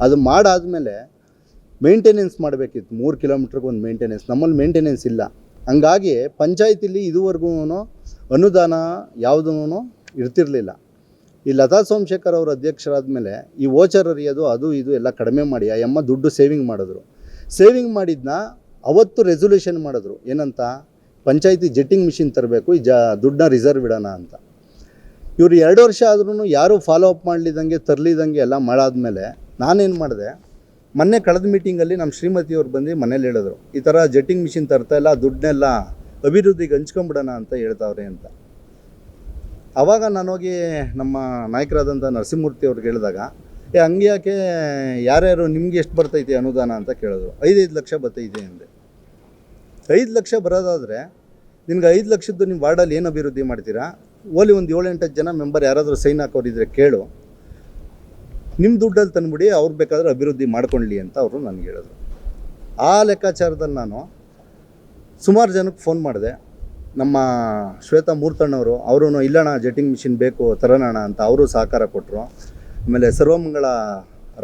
ಅದು ಮಾಡಾದಮೇಲೆ ಮೇಂಟೆನೆನ್ಸ್ ಮಾಡಬೇಕಿತ್ತು. ಮೂರು ಕಿಲೋಮೀಟ್ರಿಗೆ ಒಂದು ಮೇಂಟೆನೆನ್ಸ್ ನಮ್ಮಲ್ಲಿ ಮೇಂಟೆನೆನ್ಸ್ ಇಲ್ಲ. ಹಂಗಾಗಿ ಪಂಚಾಯತಿಲಿ ಇದುವರೆಗೂ ಅನುದಾನ ಯಾವುದೂ ಇರ್ತಿರಲಿಲ್ಲ. ಈ ಲತಾ ಸೋಮಶೇಖರ್ ಅವರು ಅಧ್ಯಕ್ಷರಾದ ಮೇಲೆ ಈ ಓಚರ್ ಅರಿಯೋದು ಅದು, ಇದು ಎಲ್ಲ ಕಡಿಮೆ ಮಾಡಿ ಆ ಎಮ್ಮ ದುಡ್ಡು ಸೇವಿಂಗ್ ಮಾಡಿದ್ರು. ಸೇವಿಂಗ್ ಮಾಡಿದ್ನ ಅವತ್ತು ರೆಸೊಲ್ಯೂಷನ್ ಮಾಡಿದ್ರು. ಏನಂತ? ಪಂಚಾಯತಿ ಜೆಟ್ಟಿಂಗ್ ಮಿಷಿನ್ ತರಬೇಕು, ಈ ಜ, ದುಡ್ಡನ್ನ ರಿಸರ್ವ್ ಇಡೋಣ ಅಂತ. ಇವರು ಎರಡು ವರ್ಷ ಆದ್ರೂ ಯಾರೂ ಫಾಲೋ ಅಪ್ ಮಾಡಲಿದ್ದಂಗೆ ತರಲಿದಂಗೆ ಎಲ್ಲ ಮಾಡಾದ್ಮೇಲೆ ನಾನೇನು ಮಾಡಿದೆ, ಮೊನ್ನೆ ಕಳೆದ ಮೀಟಿಂಗಲ್ಲಿ ನಮ್ಮ ಶ್ರೀಮತಿಯವ್ರು ಬಂದು ಮನೇಲಿ ಹೇಳಿದ್ರು, ಈ ಥರ ಜೆಟ್ಟಿಂಗ್ ಮಿಷಿನ್ ತರ್ತಾಯಿಲ್ಲ ದುಡ್ಡನ್ನೆಲ್ಲ ಅಭಿವೃದ್ಧಿಗೆ ಹಂಚ್ಕೊಂಬಿಡೋಣ ಅಂತ ಹೇಳ್ತಾವ್ರೆ ಅಂತ. ಆವಾಗ ನಾನು ಹೋಗಿ ನಮ್ಮ ನಾಯಕರಾದಂಥ ನರಸಿಂಹಮೂರ್ತಿ ಅವ್ರಿಗೆ ಹೇಳಿದಾಗ, ಏ, ಹಂಗೆ ಯಾಕೆ ಯಾರ್ಯಾರು ನಿಮ್ಗೆ ಎಷ್ಟು ಬರ್ತೈತೆ ಅನುದಾನ ಅಂತ ಕೇಳಿದ್ರು, ಐದೈದು ಲಕ್ಷ ಬರ್ತೈತೆ ಅಂದೆ. ಐದು ಲಕ್ಷ ಬರೋದಾದರೆ ನಿನ್ಗೆ ಐದು ಲಕ್ಷದ್ದು ನಿಮ್ಮ ವಾರ್ಡಲ್ಲಿ ಏನು ಅಭಿವೃದ್ಧಿ ಮಾಡ್ತೀರಾ? ಓಲಿ ಒಂದು ಏಳೆಂಟು ಜನ ಮೆಂಬರ್ ಯಾರಾದರೂ ಸೈನ್ ಹಾಕೋರಿದ್ರೆ ಕೇಳು ನಿಮ್ಮ ದುಡ್ಡಲ್ಲಿ ತಂದುಬಿಡಿ, ಅವ್ರು ಬೇಕಾದ್ರೆ ಅಭಿವೃದ್ಧಿ ಮಾಡ್ಕೊಳ್ಳಿ ಅಂತ ಅವರು ನನಗೆ ಹೇಳಿದ್ರು. ಆ ಲೆಕ್ಕಾಚಾರದಲ್ಲಿ ನಾನು ಸುಮಾರು ಜನಕ್ಕೆ ಫೋನ್ ಮಾಡಿದೆ. ನಮ್ಮ ಶ್ವೇತಾ ಮೂರ್ತಣ್ಣವರು ಅವರು ಇಲ್ಲಣ್ಣ, ಜೆಟ್ಟಿಂಗ್ ಮಿಷಿನ್ ಬೇಕು ತರೋಣ ಅಂತ ಅವರು ಸಹಕಾರ ಕೊಟ್ಟರು ಆಮೇಲೆ ಸರ್ವಮಂಗಳ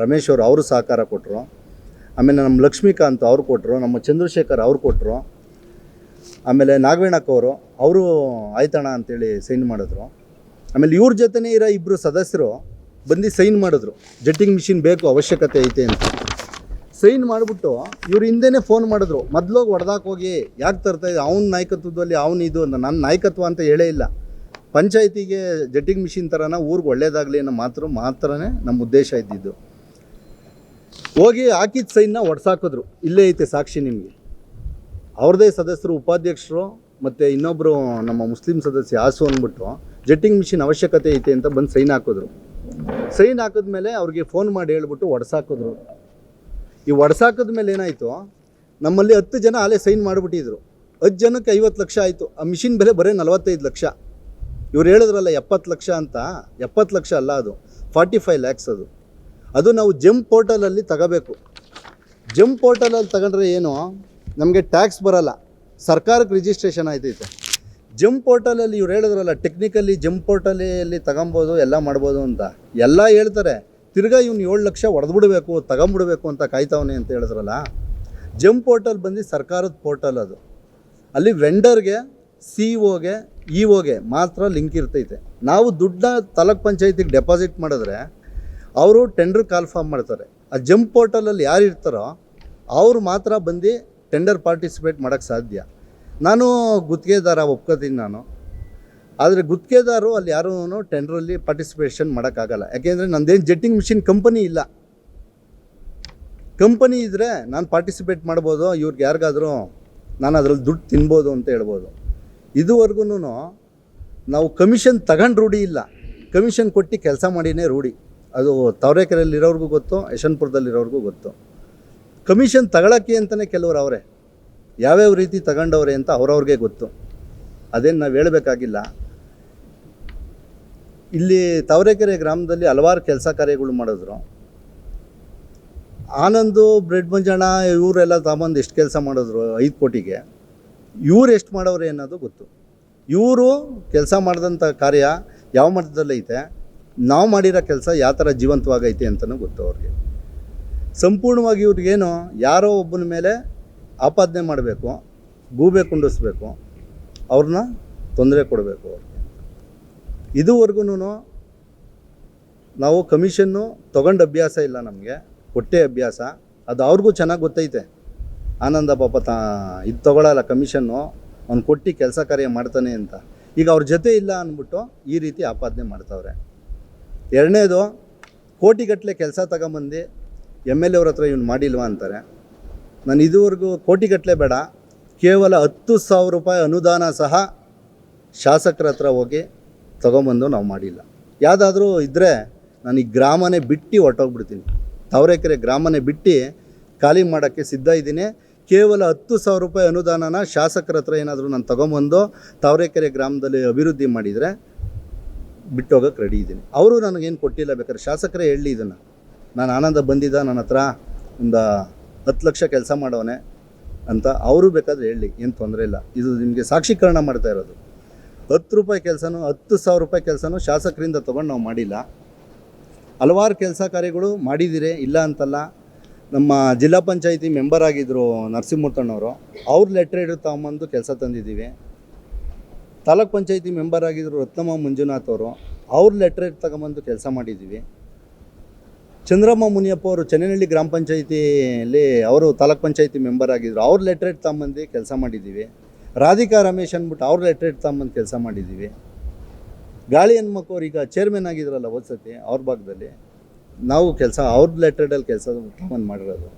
ರಮೇಶ್ ಅವರು ಅವರು ಸಹಕಾರ ಕೊಟ್ಟರು ಆಮೇಲೆ ನಮ್ಮ ಲಕ್ಷ್ಮೀಕಾಂತ್ ಅವ್ರು ಕೊಟ್ಟರು ನಮ್ಮ ಚಂದ್ರಶೇಖರ್ ಅವ್ರು ಕೊಟ್ಟರು ಆಮೇಲೆ ನಾಗವೇಣಕ್ಕ ಅವರು ಅವರು, ಆಯ್ತಣ್ಣ ಅಂತೇಳಿ ಸೈನ್ ಮಾಡಿದ್ರು. ಆಮೇಲೆ ಇವ್ರ ಜೊತೆನೇ ಇರೋ ಇಬ್ಬರು ಸದಸ್ಯರು ಬಂದು ಸೈನ್ ಮಾಡಿದ್ರು. ಜೆಟ್ಟಿಂಗ್ ಮಿಷಿನ್ ಬೇಕು, ಅವಶ್ಯಕತೆ ಐತೆ ಅಂತ. ಸೈನ್ ಮಾಡಿಬಿಟ್ಟು ಇವ್ರ ಹಿಂದೆನೇ ಫೋನ್ ಮಾಡಿದ್ರು. ಮೊದ್ಲೋಗಿ ಹೊಡೆದಾಕ್ ಹೋಗಿ, ಯಾಕೆ ತರ್ತಾ ಇದೆ ಅವ್ನ ನಾಯಕತ್ವದಲ್ಲಿ ಅವ್ನು ಇದು ಅಂತ. ನನ್ನ ನಾಯಕತ್ವ ಅಂತ ಹೇಳೇ ಇಲ್ಲ. ಪಂಚಾಯತಿಗೆ ಜೆಟ್ಟಿಂಗ್ ಮಿಷಿನ್ ಥರನ ಊರಿಗೆ ಒಳ್ಳೇದಾಗಲಿ ಅನ್ನೋ ಮಾತ್ರ, ಮಾತ್ರನೇ ನಮ್ಮ ಉದ್ದೇಶ ಇದ್ದಿದ್ದು. ಹೋಗಿ ಹಾಕಿದ ಸೈನ್ನ ಹೊಡ್ಸಾಕಿದ್ರು ಇಲ್ಲೇ ಐತೆ ಸಾಕ್ಷಿ ನಿಮಗೆ. ಅವ್ರದೇ ಸದಸ್ಯರು, ಉಪಾಧ್ಯಕ್ಷರು ಮತ್ತು ಇನ್ನೊಬ್ಬರು ನಮ್ಮ ಮುಸ್ಲಿಂ ಸದಸ್ಯ ಆಸು ಅಂದ್ಬಿಟ್ಟು ಜೆಟ್ಟಿಂಗ್ ಮಿಷಿನ್ ಅವಶ್ಯಕತೆ ಐತೆ ಅಂತ ಬಂದು ಸೈನ್ ಹಾಕಿದ್ರು. ಸೈನ್ ಹಾಕಿದ್ಮೇಲೆ ಅವ್ರಿಗೆ ಫೋನ್ ಮಾಡಿ ಹೇಳ್ಬಿಟ್ಟು ಒಡ್ಸಾಕಿದ್ರು. ಈ ಮೇಲೆ ಏನಾಯಿತು? ನಮ್ಮಲ್ಲಿ ಹತ್ತು ಜನ ಅಲ್ಲೇ ಸೈನ್ ಮಾಡಿಬಿಟ್ಟಿದ್ರು. ಹತ್ತು ಜನಕ್ಕೆ ಐವತ್ತು ಲಕ್ಷ ಆಯಿತು. ಆ ಮಿಷಿನ್ ಬೆಲೆ ಬರೀ ನಲವತ್ತೈದು ಲಕ್ಷ. ಇವ್ರು ಹೇಳಿದ್ರಲ್ಲ ಎಪ್ಪತ್ತು ಲಕ್ಷ ಅಂತ. ಎಪ್ಪತ್ತು ಲಕ್ಷ ಅಲ್ಲ ಅದು. ಫಾರ್ಟಿ ಫೈವ್ ಲ್ಯಾಕ್ಸ್ ಅದು. ಅದು ನಾವು ಜಮ್ ಪೋರ್ಟಲಲ್ಲಿ ತಗೋಬೇಕು. ಜಮ್ ಪೋರ್ಟಲಲ್ಲಿ ತಗೊಂಡ್ರೆ ಏನು? ನಮಗೆ ಟ್ಯಾಕ್ಸ್ ಬರಲ್ಲ. ಸರ್ಕಾರಕ್ಕೆ ರಿಜಿಸ್ಟ್ರೇಷನ್ ಆಯ್ತೈತೆ. ಜಮ್ ಪೋರ್ಟಲಲ್ಲಿ ಇವ್ರು ಹೇಳಿದ್ರಲ್ಲ ಟೆಕ್ನಿಕಲಿ ಜಮ್ ಪೋರ್ಟಲಲ್ಲಿ ತಗೊಬೋದು, ಎಲ್ಲ ಮಾಡ್ಬೋದು ಅಂತ. ಎಲ್ಲ ಹೇಳ್ತಾರೆ. ತಿರ್ಗಾ ಇವ್ನು ಏಳು ಲಕ್ಷ ಹೊಡೆದ್ಬಿಡ್ಬೇಕು ತಗೊಂಬಿಡ್ಬೇಕು ಅಂತ ಕಾಯ್ತಾವನೆ ಅಂತ ಹೇಳಿದ್ರಲ್ಲ ಜಮ್ ಪೋರ್ಟಲ್ ಬಂದು ಸರ್ಕಾರದ ಪೋರ್ಟಲ್ ಅದು. ಅಲ್ಲಿ ವೆಂಡರ್ಗೆ ಸಿ ಒಗೆ ಇ ಓಗೆ ಮಾತ್ರ ಲಿಂಕ್ ಇರ್ತೈತೆ. ನಾವು ದುಡ್ಡನ್ನ ತಾಲೂಕ್ ಪಂಚಾಯತಿಗೆ ಡೆಪಾಸಿಟ್ ಮಾಡಿದ್ರೆ, ಅವರು ಟೆಂಡರ್ ಕಾಲ್ ಫಾರ್ಮ್ ಮಾಡ್ತಾರೆ. ಆ ಜಂಪ್ ಪೋರ್ಟಲಲ್ಲಿ ಯಾರು ಇರ್ತಾರೋ, ಅವ್ರು ಮಾತ್ರ ಬಂದು ಟೆಂಡರ್ ಪಾರ್ಟಿಸಿಪೇಟ್ ಮಾಡೋಕ್ಕೆ ಸಾಧ್ಯ. ನಾನು ಗುತ್ತಿಗೆದಾರ ಒಪ್ಕೋತೀನಿ ನಾನು. ಆದರೆ ಗುತ್ತಿಗೆದಾರು ಅಲ್ಲಿ ಯಾರೂ ಟೆಂಡ್ರಲ್ಲಿ ಪಾರ್ಟಿಸಿಪೇಷನ್ ಮಾಡೋಕ್ಕಾಗಲ್ಲ. ಯಾಕೆಂದರೆ ನಂದೇನು ಜೆಟ್ಟಿಂಗ್ ಮಿಷಿನ್ ಕಂಪನಿ ಇಲ್ಲ. ಕಂಪನಿ ಇದ್ದರೆ ನಾನು ಪಾರ್ಟಿಸಿಪೇಟ್ ಮಾಡ್ಬೋದು, ಇವ್ರಿಗೆ ಯಾರಿಗಾದರೂ ನಾನು ಅದರಲ್ಲಿ ದುಡ್ಡು ತಿನ್ಬೋದು ಅಂತ ಹೇಳ್ಬೋದು. ಇದುವರೆಗೂ ನಾವು ಕಮಿಷನ್ ತಗೊಂಡು ರೂಢಿ ಇಲ್ಲ. ಕಮಿಷನ್ ಕೊಟ್ಟು ಕೆಲಸ ಮಾಡಿನೇ ರೂಢಿ. ಅದು ತವರೇಕೆರೆಯಲ್ಲಿರೋರ್ಗೂ ಗೊತ್ತು, ಯಶವಂತಪುರದಲ್ಲಿರೋರ್ಗೂ ಗೊತ್ತು. ಕಮಿಷನ್ ತಗೊಳಕ್ಕೆ ಅಂತಲೇ ಕೆಲವರು ಅವರೇ. ಯಾವ್ಯಾವ ರೀತಿ ತಗೊಂಡವ್ರೆ ಅಂತ ಅವ್ರವ್ರಿಗೆ ಗೊತ್ತು. ಅದೇನು ನಾವು ಹೇಳಬೇಕಾಗಿಲ್ಲ. ಇಲ್ಲಿ ತಾವರೆಕೆರೆ ಗ್ರಾಮದಲ್ಲಿ ಹಲವಾರು ಕೆಲಸ ಕಾರ್ಯಗಳು ಮಾಡಿದ್ರು. ಆನಂದು, ಬ್ರೆಡ್ ಮಂಜಣ್ಣ ಇವರೆಲ್ಲ ತಗೊಂಬಂದು ಎಷ್ಟು ಕೆಲಸ ಮಾಡಿದ್ರು ಐದು ಕೋಟಿಗೆ. ಇವ್ರು ಎಷ್ಟು ಮಾಡೋರೆ ಅನ್ನೋದು ಗೊತ್ತು. ಇವರು ಕೆಲಸ ಮಾಡಿದಂಥ ಕಾರ್ಯ ಯಾವ ಮಟ್ಟದಲ್ಲೈತೆ ನಾವು ಮಾಡಿರೋ ಕೆಲಸ ಯಾವ ಥರ ಜೀವಂತವಾಗೈತೆ ಅಂತಲೂ ಗೊತ್ತು ಅವ್ರಿಗೆ. ಸಂಪೂರ್ಣವಾಗಿ ಇವ್ರಿಗೇನು ಯಾರೋ ಒಬ್ಬನ ಮೇಲೆ ಆಪಾದನೆ ಮಾಡಬೇಕು, ಗೂಬೆ ಕುಂಡಿಸ್ಬೇಕು, ಅವ್ರನ್ನ ತೊಂದರೆ ಕೊಡಬೇಕು ಅವ್ರಿಗೆ. ಇದುವರೆಗೂ ನಾವು ಕಮಿಷನ್ನು ತೊಗೊಂಡು ಅಭ್ಯಾಸ ಇಲ್ಲ ನಮಗೆ ಕೊಟ್ಟೆ ಅಭ್ಯಾಸ, ಅದು ಅವ್ರಿಗೂ ಚೆನ್ನಾಗಿ ಗೊತ್ತೈತೆ. ಆನಂದ ಪಾಪ ತಾ, ಇದು ತೊಗೊಳಲ್ಲ ಕಮಿಷನ್ನು, ಅವ್ನು ಕೊಟ್ಟು ಕೆಲಸ ಕಾರ್ಯ ಮಾಡ್ತಾನೆ ಅಂತ. ಈಗ ಅವ್ರ ಜೊತೆ ಇಲ್ಲ ಅಂದ್ಬಿಟ್ಟು ಈ ರೀತಿ ಆಪಾದನೆ ಮಾಡ್ತವ್ರೆ. ಎರಡನೇದು ಕೋಟಿಗಟ್ಟಲೆ ಕೆಲಸ ತಗೊಂಬಂದು ಎಂ ಎಲ್ ಎವ್ರ ಹತ್ರ ಇವ್ನು ಮಾಡಿಲ್ವಾ ಅಂತಾರೆ. ನಾನು ಇದುವರೆಗೂ ಕೋಟಿಗಟ್ಟಲೆ ಬೇಡ. ಕೇವಲ ಹತ್ತು ಸಾವಿರ ರೂಪಾಯಿ ಅನುದಾನ ಸಹ ಶಾಸಕರ ಹತ್ರ ಹೋಗಿ ತೊಗೊಂಬಂದು ನಾವು ಮಾಡಿಲ್ಲ. ಯಾವುದಾದ್ರೂ ಇದ್ದರೆ ನಾನು ಈ ಗ್ರಾಮನೇ ಬಿಟ್ಟು ಹೊರ್ಟೋಗ್ಬಿಡ್ತೀನಿ. ತಾವರೆಕೆರೆ ಗ್ರಾಮನೇ ಬಿಟ್ಟು ಖಾಲಿ ಮಾಡೋಕ್ಕೆ ಸಿದ್ಧ ಇದ್ದೀನಿ. ಕೇವಲ ಹತ್ತು ಸಾವಿರ ರೂಪಾಯಿ ಅನುದಾನನ ಶಾಸಕರ ಹತ್ರ ಏನಾದರೂ ನಾನು ತೊಗೊಂಬಂದು ತಾವರೆಕೆರೆ ಗ್ರಾಮದಲ್ಲಿ ಅಭಿವೃದ್ಧಿ ಮಾಡಿದರೆ ಬಿಟ್ಟು ಹೋಗೋಕ್ಕೆ ರೆಡಿ ಇದ್ದೀನಿ. ಅವರು ನನಗೇನು ಕೊಟ್ಟಿಲ್ಲ ಬೇಕಾದ್ರೆ ಶಾಸಕರೇ ಹೇಳಲಿ ಇದನ್ನು. ನಾನು ಆನಂದ ಬಂದಿದ್ದ ನನ್ನ ಹತ್ರ ಒಂದು ಹತ್ತು ಲಕ್ಷ ಕೆಲಸ ಮಾಡೋನೆ ಅಂತ ಅವರು ಬೇಕಾದ್ರೆ ಹೇಳಿ, ಏನು ತೊಂದರೆ ಇಲ್ಲ. ಇದು ನಿಮಗೆ ಸಾಕ್ಷೀಕರಣ ಮಾಡ್ತಾ ಇರೋದು. ಹತ್ತು ರೂಪಾಯಿ ಕೆಲಸನೂ, ಹತ್ತು ಸಾವಿರ ರೂಪಾಯಿ ಕೆಲಸನೂ ಶಾಸಕರಿಂದ ತೊಗೊಂಡು ನಾವು ಮಾಡಿಲ್ಲ. ಹಲವಾರು ಕೆಲಸ ಕಾರ್ಯಗಳು ಮಾಡಿದ್ದೀರಿ ಇಲ್ಲ ಅಂತಲ್ಲ. ನಮ್ಮ ಜಿಲ್ಲಾ ಪಂಚಾಯಿತಿ ಮೆಂಬರ್ ಆಗಿದ್ದರು ನರಸಿಂಹಮೂರ್ತಣ್ಣವರು, ಅವ್ರ ಲೆಟ್ರ್ ಹಿಡಿದು ತಗೊಂಬಂದು ಕೆಲಸ ತಂದಿದ್ದೀವಿ. ತಾಲೂಕ್ ಪಂಚಾಯಿತಿ ಮೆಂಬರ್ ಆಗಿದ್ದರು ರತ್ನಮ್ಮ ಮಂಜುನಾಥ್ ಅವರು, ಅವ್ರ ಲೆಟ್ರ್ ತಗೊಂಬಂದು ಕೆಲಸ ಮಾಡಿದ್ದೀವಿ. ಚಂದ್ರಮ್ಮ ಮುನಿಯಪ್ಪ ಅವರು ಚೆನ್ನನಹಳ್ಳಿ ಗ್ರಾಮ ಪಂಚಾಯಿತಿಯಲ್ಲಿ ಅವರು ತಾಲೂಕ್ ಪಂಚಾಯಿತಿ ಮೆಂಬರ್ ಆಗಿದ್ದರು ಅವ್ರ ಲೆಟ್ರೇಟ್ ತಗೊಂಬಂದು ಕೆಲಸ ಮಾಡಿದ್ದೀವಿ ರಾಧಿಕಾ ರಮೇಶ್ ಅಂದ್ಬಿಟ್ಟು ಅವ್ರ ಲೆಟ್ರೇಟ್ ತಗೊಂಬಂದು ಕೆಲಸ ಮಾಡಿದ್ದೀವಿ ಗಾಳಿ ಹನ್ಮಕ್ಕ ಅವ್ರು ಈಗ ಚೇರ್ಮನ್ ಆಗಿದ್ರಲ್ಲ ಸತಿ ಅವ್ರ ಭಾಗದಲ್ಲಿ ನಾವು ಕೆಲಸ ಅವ್ರ ಲೆಟ್ರೇಡಲ್ಲಿ ಕೆಲಸ ತಗೊಂಡು ಮಾಡಿರೋದು.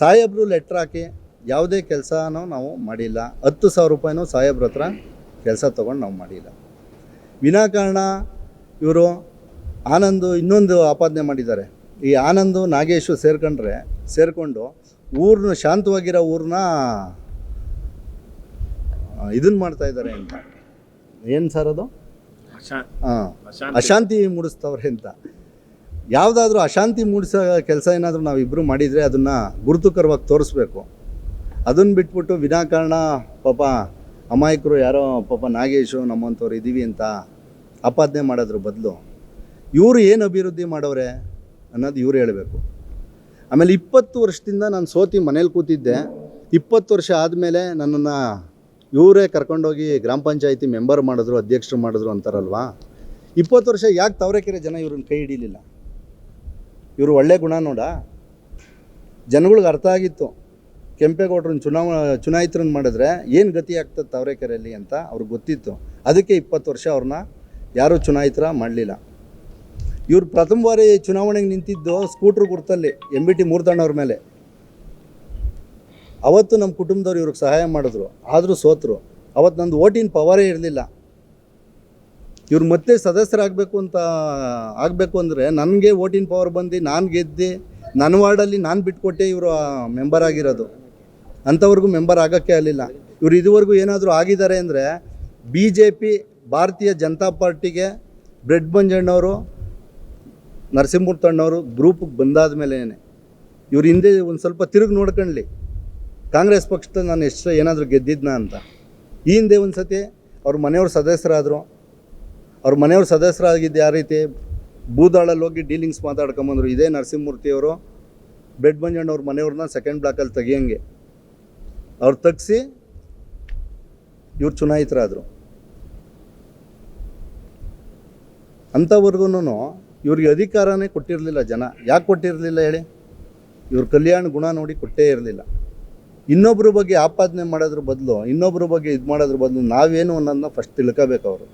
ಸಾಹೇಬ್ರು ಲೆಟ್ರ್ ಹಾಕಿ ಯಾವುದೇ ಕೆಲಸನೂ ನಾವು ಮಾಡಿಲ್ಲ. ಹತ್ತು ಸಾವಿರ ರೂಪಾಯಿನೂ ಸಾಹೇಬ್ರ ಹತ್ರ ಕೆಲಸ ತೊಗೊಂಡು ನಾವು ಮಾಡಿಲ್ಲ. ವಿನಾಕಾರಣ ಇವರು ಆನಂದು ಇನ್ನೊಂದು ಆಪಾದನೆ ಮಾಡಿದ್ದಾರೆ. ಈ ಆನಂದು ನಾಗೇಶು ಸೇರ್ಕೊಂಡ್ರೆ ಸೇರಿಕೊಂಡು ಊರನ್ನ ಶಾಂತವಾಗಿರೋ ಊರನ್ನ ಇದನ್ನು ಮಾಡ್ತಾ ಇದ್ದಾರೆ ಅಂತ. ಏನು ಸರ್ ಅದು? ಹಾಂ ಅಶಾಂತಿ. ಅಶಾಂತಿ ಮೂಡಿಸ್ತವ್ರೆ ಅಂತ. ಯಾವುದಾದ್ರೂ ಅಶಾಂತಿ ಮೂಡಿಸೋ ಕೆಲಸ ಏನಾದರೂ ನಾವು ಇಬ್ಬರು ಮಾಡಿದರೆ ಅದನ್ನು ಗುರುತುಕರವಾಗಿ ತೋರಿಸ್ಬೇಕು. ಅದನ್ನು ಬಿಟ್ಬಿಟ್ಟು ವಿನಾಕಾರಣ ಪಾಪ ಅಮಾಯಕರು ಯಾರೋ ಪಾಪ ನಾಗೇಶು ನಮ್ಮಂಥವ್ರು ಇದ್ದೀವಿ ಅಂತ ಆಪಾದನೆ ಮಾಡೋದ್ರ ಬದಲು ಇವರು ಏನು ಅಭಿವೃದ್ಧಿ ಮಾಡವ್ರೆ ಅನ್ನೋದು ಇವರು ಹೇಳಬೇಕು. ಆಮೇಲೆ ಇಪ್ಪತ್ತು ವರ್ಷದಿಂದ ನಾನು ಸೋತಿ ಮನೇಲಿ ಕೂತಿದ್ದೆ. ಇಪ್ಪತ್ತು ವರ್ಷ ಆದಮೇಲೆ ನನ್ನನ್ನು ಇವರೇ ಕರ್ಕೊಂಡೋಗಿ ಗ್ರಾಮ ಪಂಚಾಯಿತಿ ಮೆಂಬರ್ ಮಾಡಿದ್ರು, ಅಧ್ಯಕ್ಷರು ಮಾಡಿದ್ರು ಅಂತಾರಲ್ವಾ? ಇಪ್ಪತ್ತು ವರ್ಷ ಯಾಕೆ ತವರೆಕೆರೆ ಜನ ಇವ್ರನ್ನ ಕೈ ಹಿಡೀಲಿಲ್ಲ? ಇವರು ಒಳ್ಳೆ ಗುಣ ನೋಡ. ಜನಗಳಿಗೆ ಅರ್ಥ ಆಗಿತ್ತು. ಕೆಂಪೇಗೌಡ್ರನ್ನ ಚುನಾವ ಚುನಾಯಿತರನ್ನ ಮಾಡಿದ್ರೆ ಏನು ಗತಿ ಆಗ್ತದೆ ತಾವರೆಕೆರೆಯಲ್ಲಿ ಅಂತ ಅವ್ರಿಗೆ ಗೊತ್ತಿತ್ತು. ಅದಕ್ಕೆ ಇಪ್ಪತ್ತು ವರ್ಷ ಅವ್ರನ್ನ ಯಾರೂ ಚುನಾಯಿತರ ಮಾಡಲಿಲ್ಲ. ಇವ್ರು ಪ್ರಥಮ ಬಾರಿ ಚುನಾವಣೆಗೆ ನಿಂತಿದ್ದು ಸ್ಕೂಟ್ರ್ ಗುರ್ತಲ್ಲಿ ಎಂ ಬಿ ಟಿ ಮೂರ್ತಣ್ಣವ್ರ ಮೇಲೆ. ಅವತ್ತು ನಮ್ಮ ಕುಟುಂಬದವ್ರು ಇವ್ರಿಗೆ ಸಹಾಯ ಮಾಡಿದ್ರು, ಆದರೂ ಸೋತರು. ಅವತ್ತು ನಂದು ಓಟಿನ ಪವರೇ ಇರಲಿಲ್ಲ. ಇವ್ರು ಮತ್ತೆ ಸದಸ್ಯರಾಗಬೇಕು ಅಂತ ಆಗಬೇಕು ಅಂದರೆ ನನಗೆ ಓಟಿನ ಪವರ್ ಬಂದು ನಾನು ಗೆದ್ದು ನನ್ನ ವಾರ್ಡಲ್ಲಿ ನಾನು ಬಿಟ್ಕೊಟ್ಟೆ ಇವರು ಮೆಂಬರ್ ಆಗಿರೋದು. ಅಂಥವ್ರಿಗೂ ಮೆಂಬರ್ ಆಗೋಕ್ಕೆ ಆಗಲಿಲ್ಲ. ಇವರು ಇದುವರೆಗೂ ಏನಾದರೂ ಆಗಿದ್ದಾರೆ ಅಂದರೆ ಬಿ ಜೆ ಪಿ ಭಾರತೀಯ ಜನತಾ ಪಾರ್ಟಿಗೆ ಬ್ರೆಡ್ ಮಂಜಣ್ಣವರು ನರಸಿಂಹಮೂರ್ತಣ್ಣವರು ಗ್ರೂಪಿಗೆ ಬಂದಾದ ಮೇಲೆ ಇವ್ರ ಹಿಂದೆ ಒಂದು ಸ್ವಲ್ಪ ತಿರುಗಿ ನೋಡ್ಕೊಳ್ಳಿ ಕಾಂಗ್ರೆಸ್ ಪಕ್ಷದ ನಾನು ಎಷ್ಟು ಏನಾದರೂ ಗೆದ್ದಿದ್ನಾ ಅಂತ. ಈ ಹಿಂದೆ ಒಂದು ಸತಿ ಅವ್ರ ಮನೆಯವ್ರ ಸದಸ್ಯರಾದರು. ಅವ್ರ ಮನೆಯವ್ರ ಸದಸ್ಯರಾಗಿದ್ದು ಯಾವ ರೀತಿ ಬೂದಾಳಲ್ಲಿ ಹೋಗಿ ಡೀಲಿಂಗ್ಸ್ ಮಾತಾಡ್ಕೊಂಬಂದರು. ಇದೇ ನರಸಿಂಹಮೂರ್ತಿಯವರು ಬೆಡ್ ಮಂಜಣ್ಣವ್ರ ಮನೆಯವ್ರನ್ನ ಸೆಕೆಂಡ್ ಬ್ಲಾಕಲ್ಲಿ ತೆಗಿಯಂಗೆ. ಅವ್ರು ತೆಗ್ಸಿ ಇವ್ರು ಚುನಾಯಿತರಾದರು. ಅಂಥವ್ರಿಗೂ ಇವ್ರಿಗೆ ಅಧಿಕಾರನೇ ಕೊಟ್ಟಿರಲಿಲ್ಲ ಜನ. ಯಾಕೆ ಕೊಟ್ಟಿರಲಿಲ್ಲ ಹೇಳಿ? ಇವ್ರ ಕಲ್ಯಾಣ ಗುಣ ನೋಡಿ ಕೊಟ್ಟೇ ಇರಲಿಲ್ಲ. ಇನ್ನೊಬ್ಬರ ಬಗ್ಗೆ ಆಪಾದನೆ ಮಾಡೋದ್ರ ಬದಲು ಇನ್ನೊಬ್ಬರ ಬಗ್ಗೆ ಇದು ಮಾಡೋದ್ರ ಬದಲು ನಾವೇನು ಅನ್ನೋದನ್ನ ಫಸ್ಟ್ ತಿಳ್ಕೋಬೇಕು ಅವರು.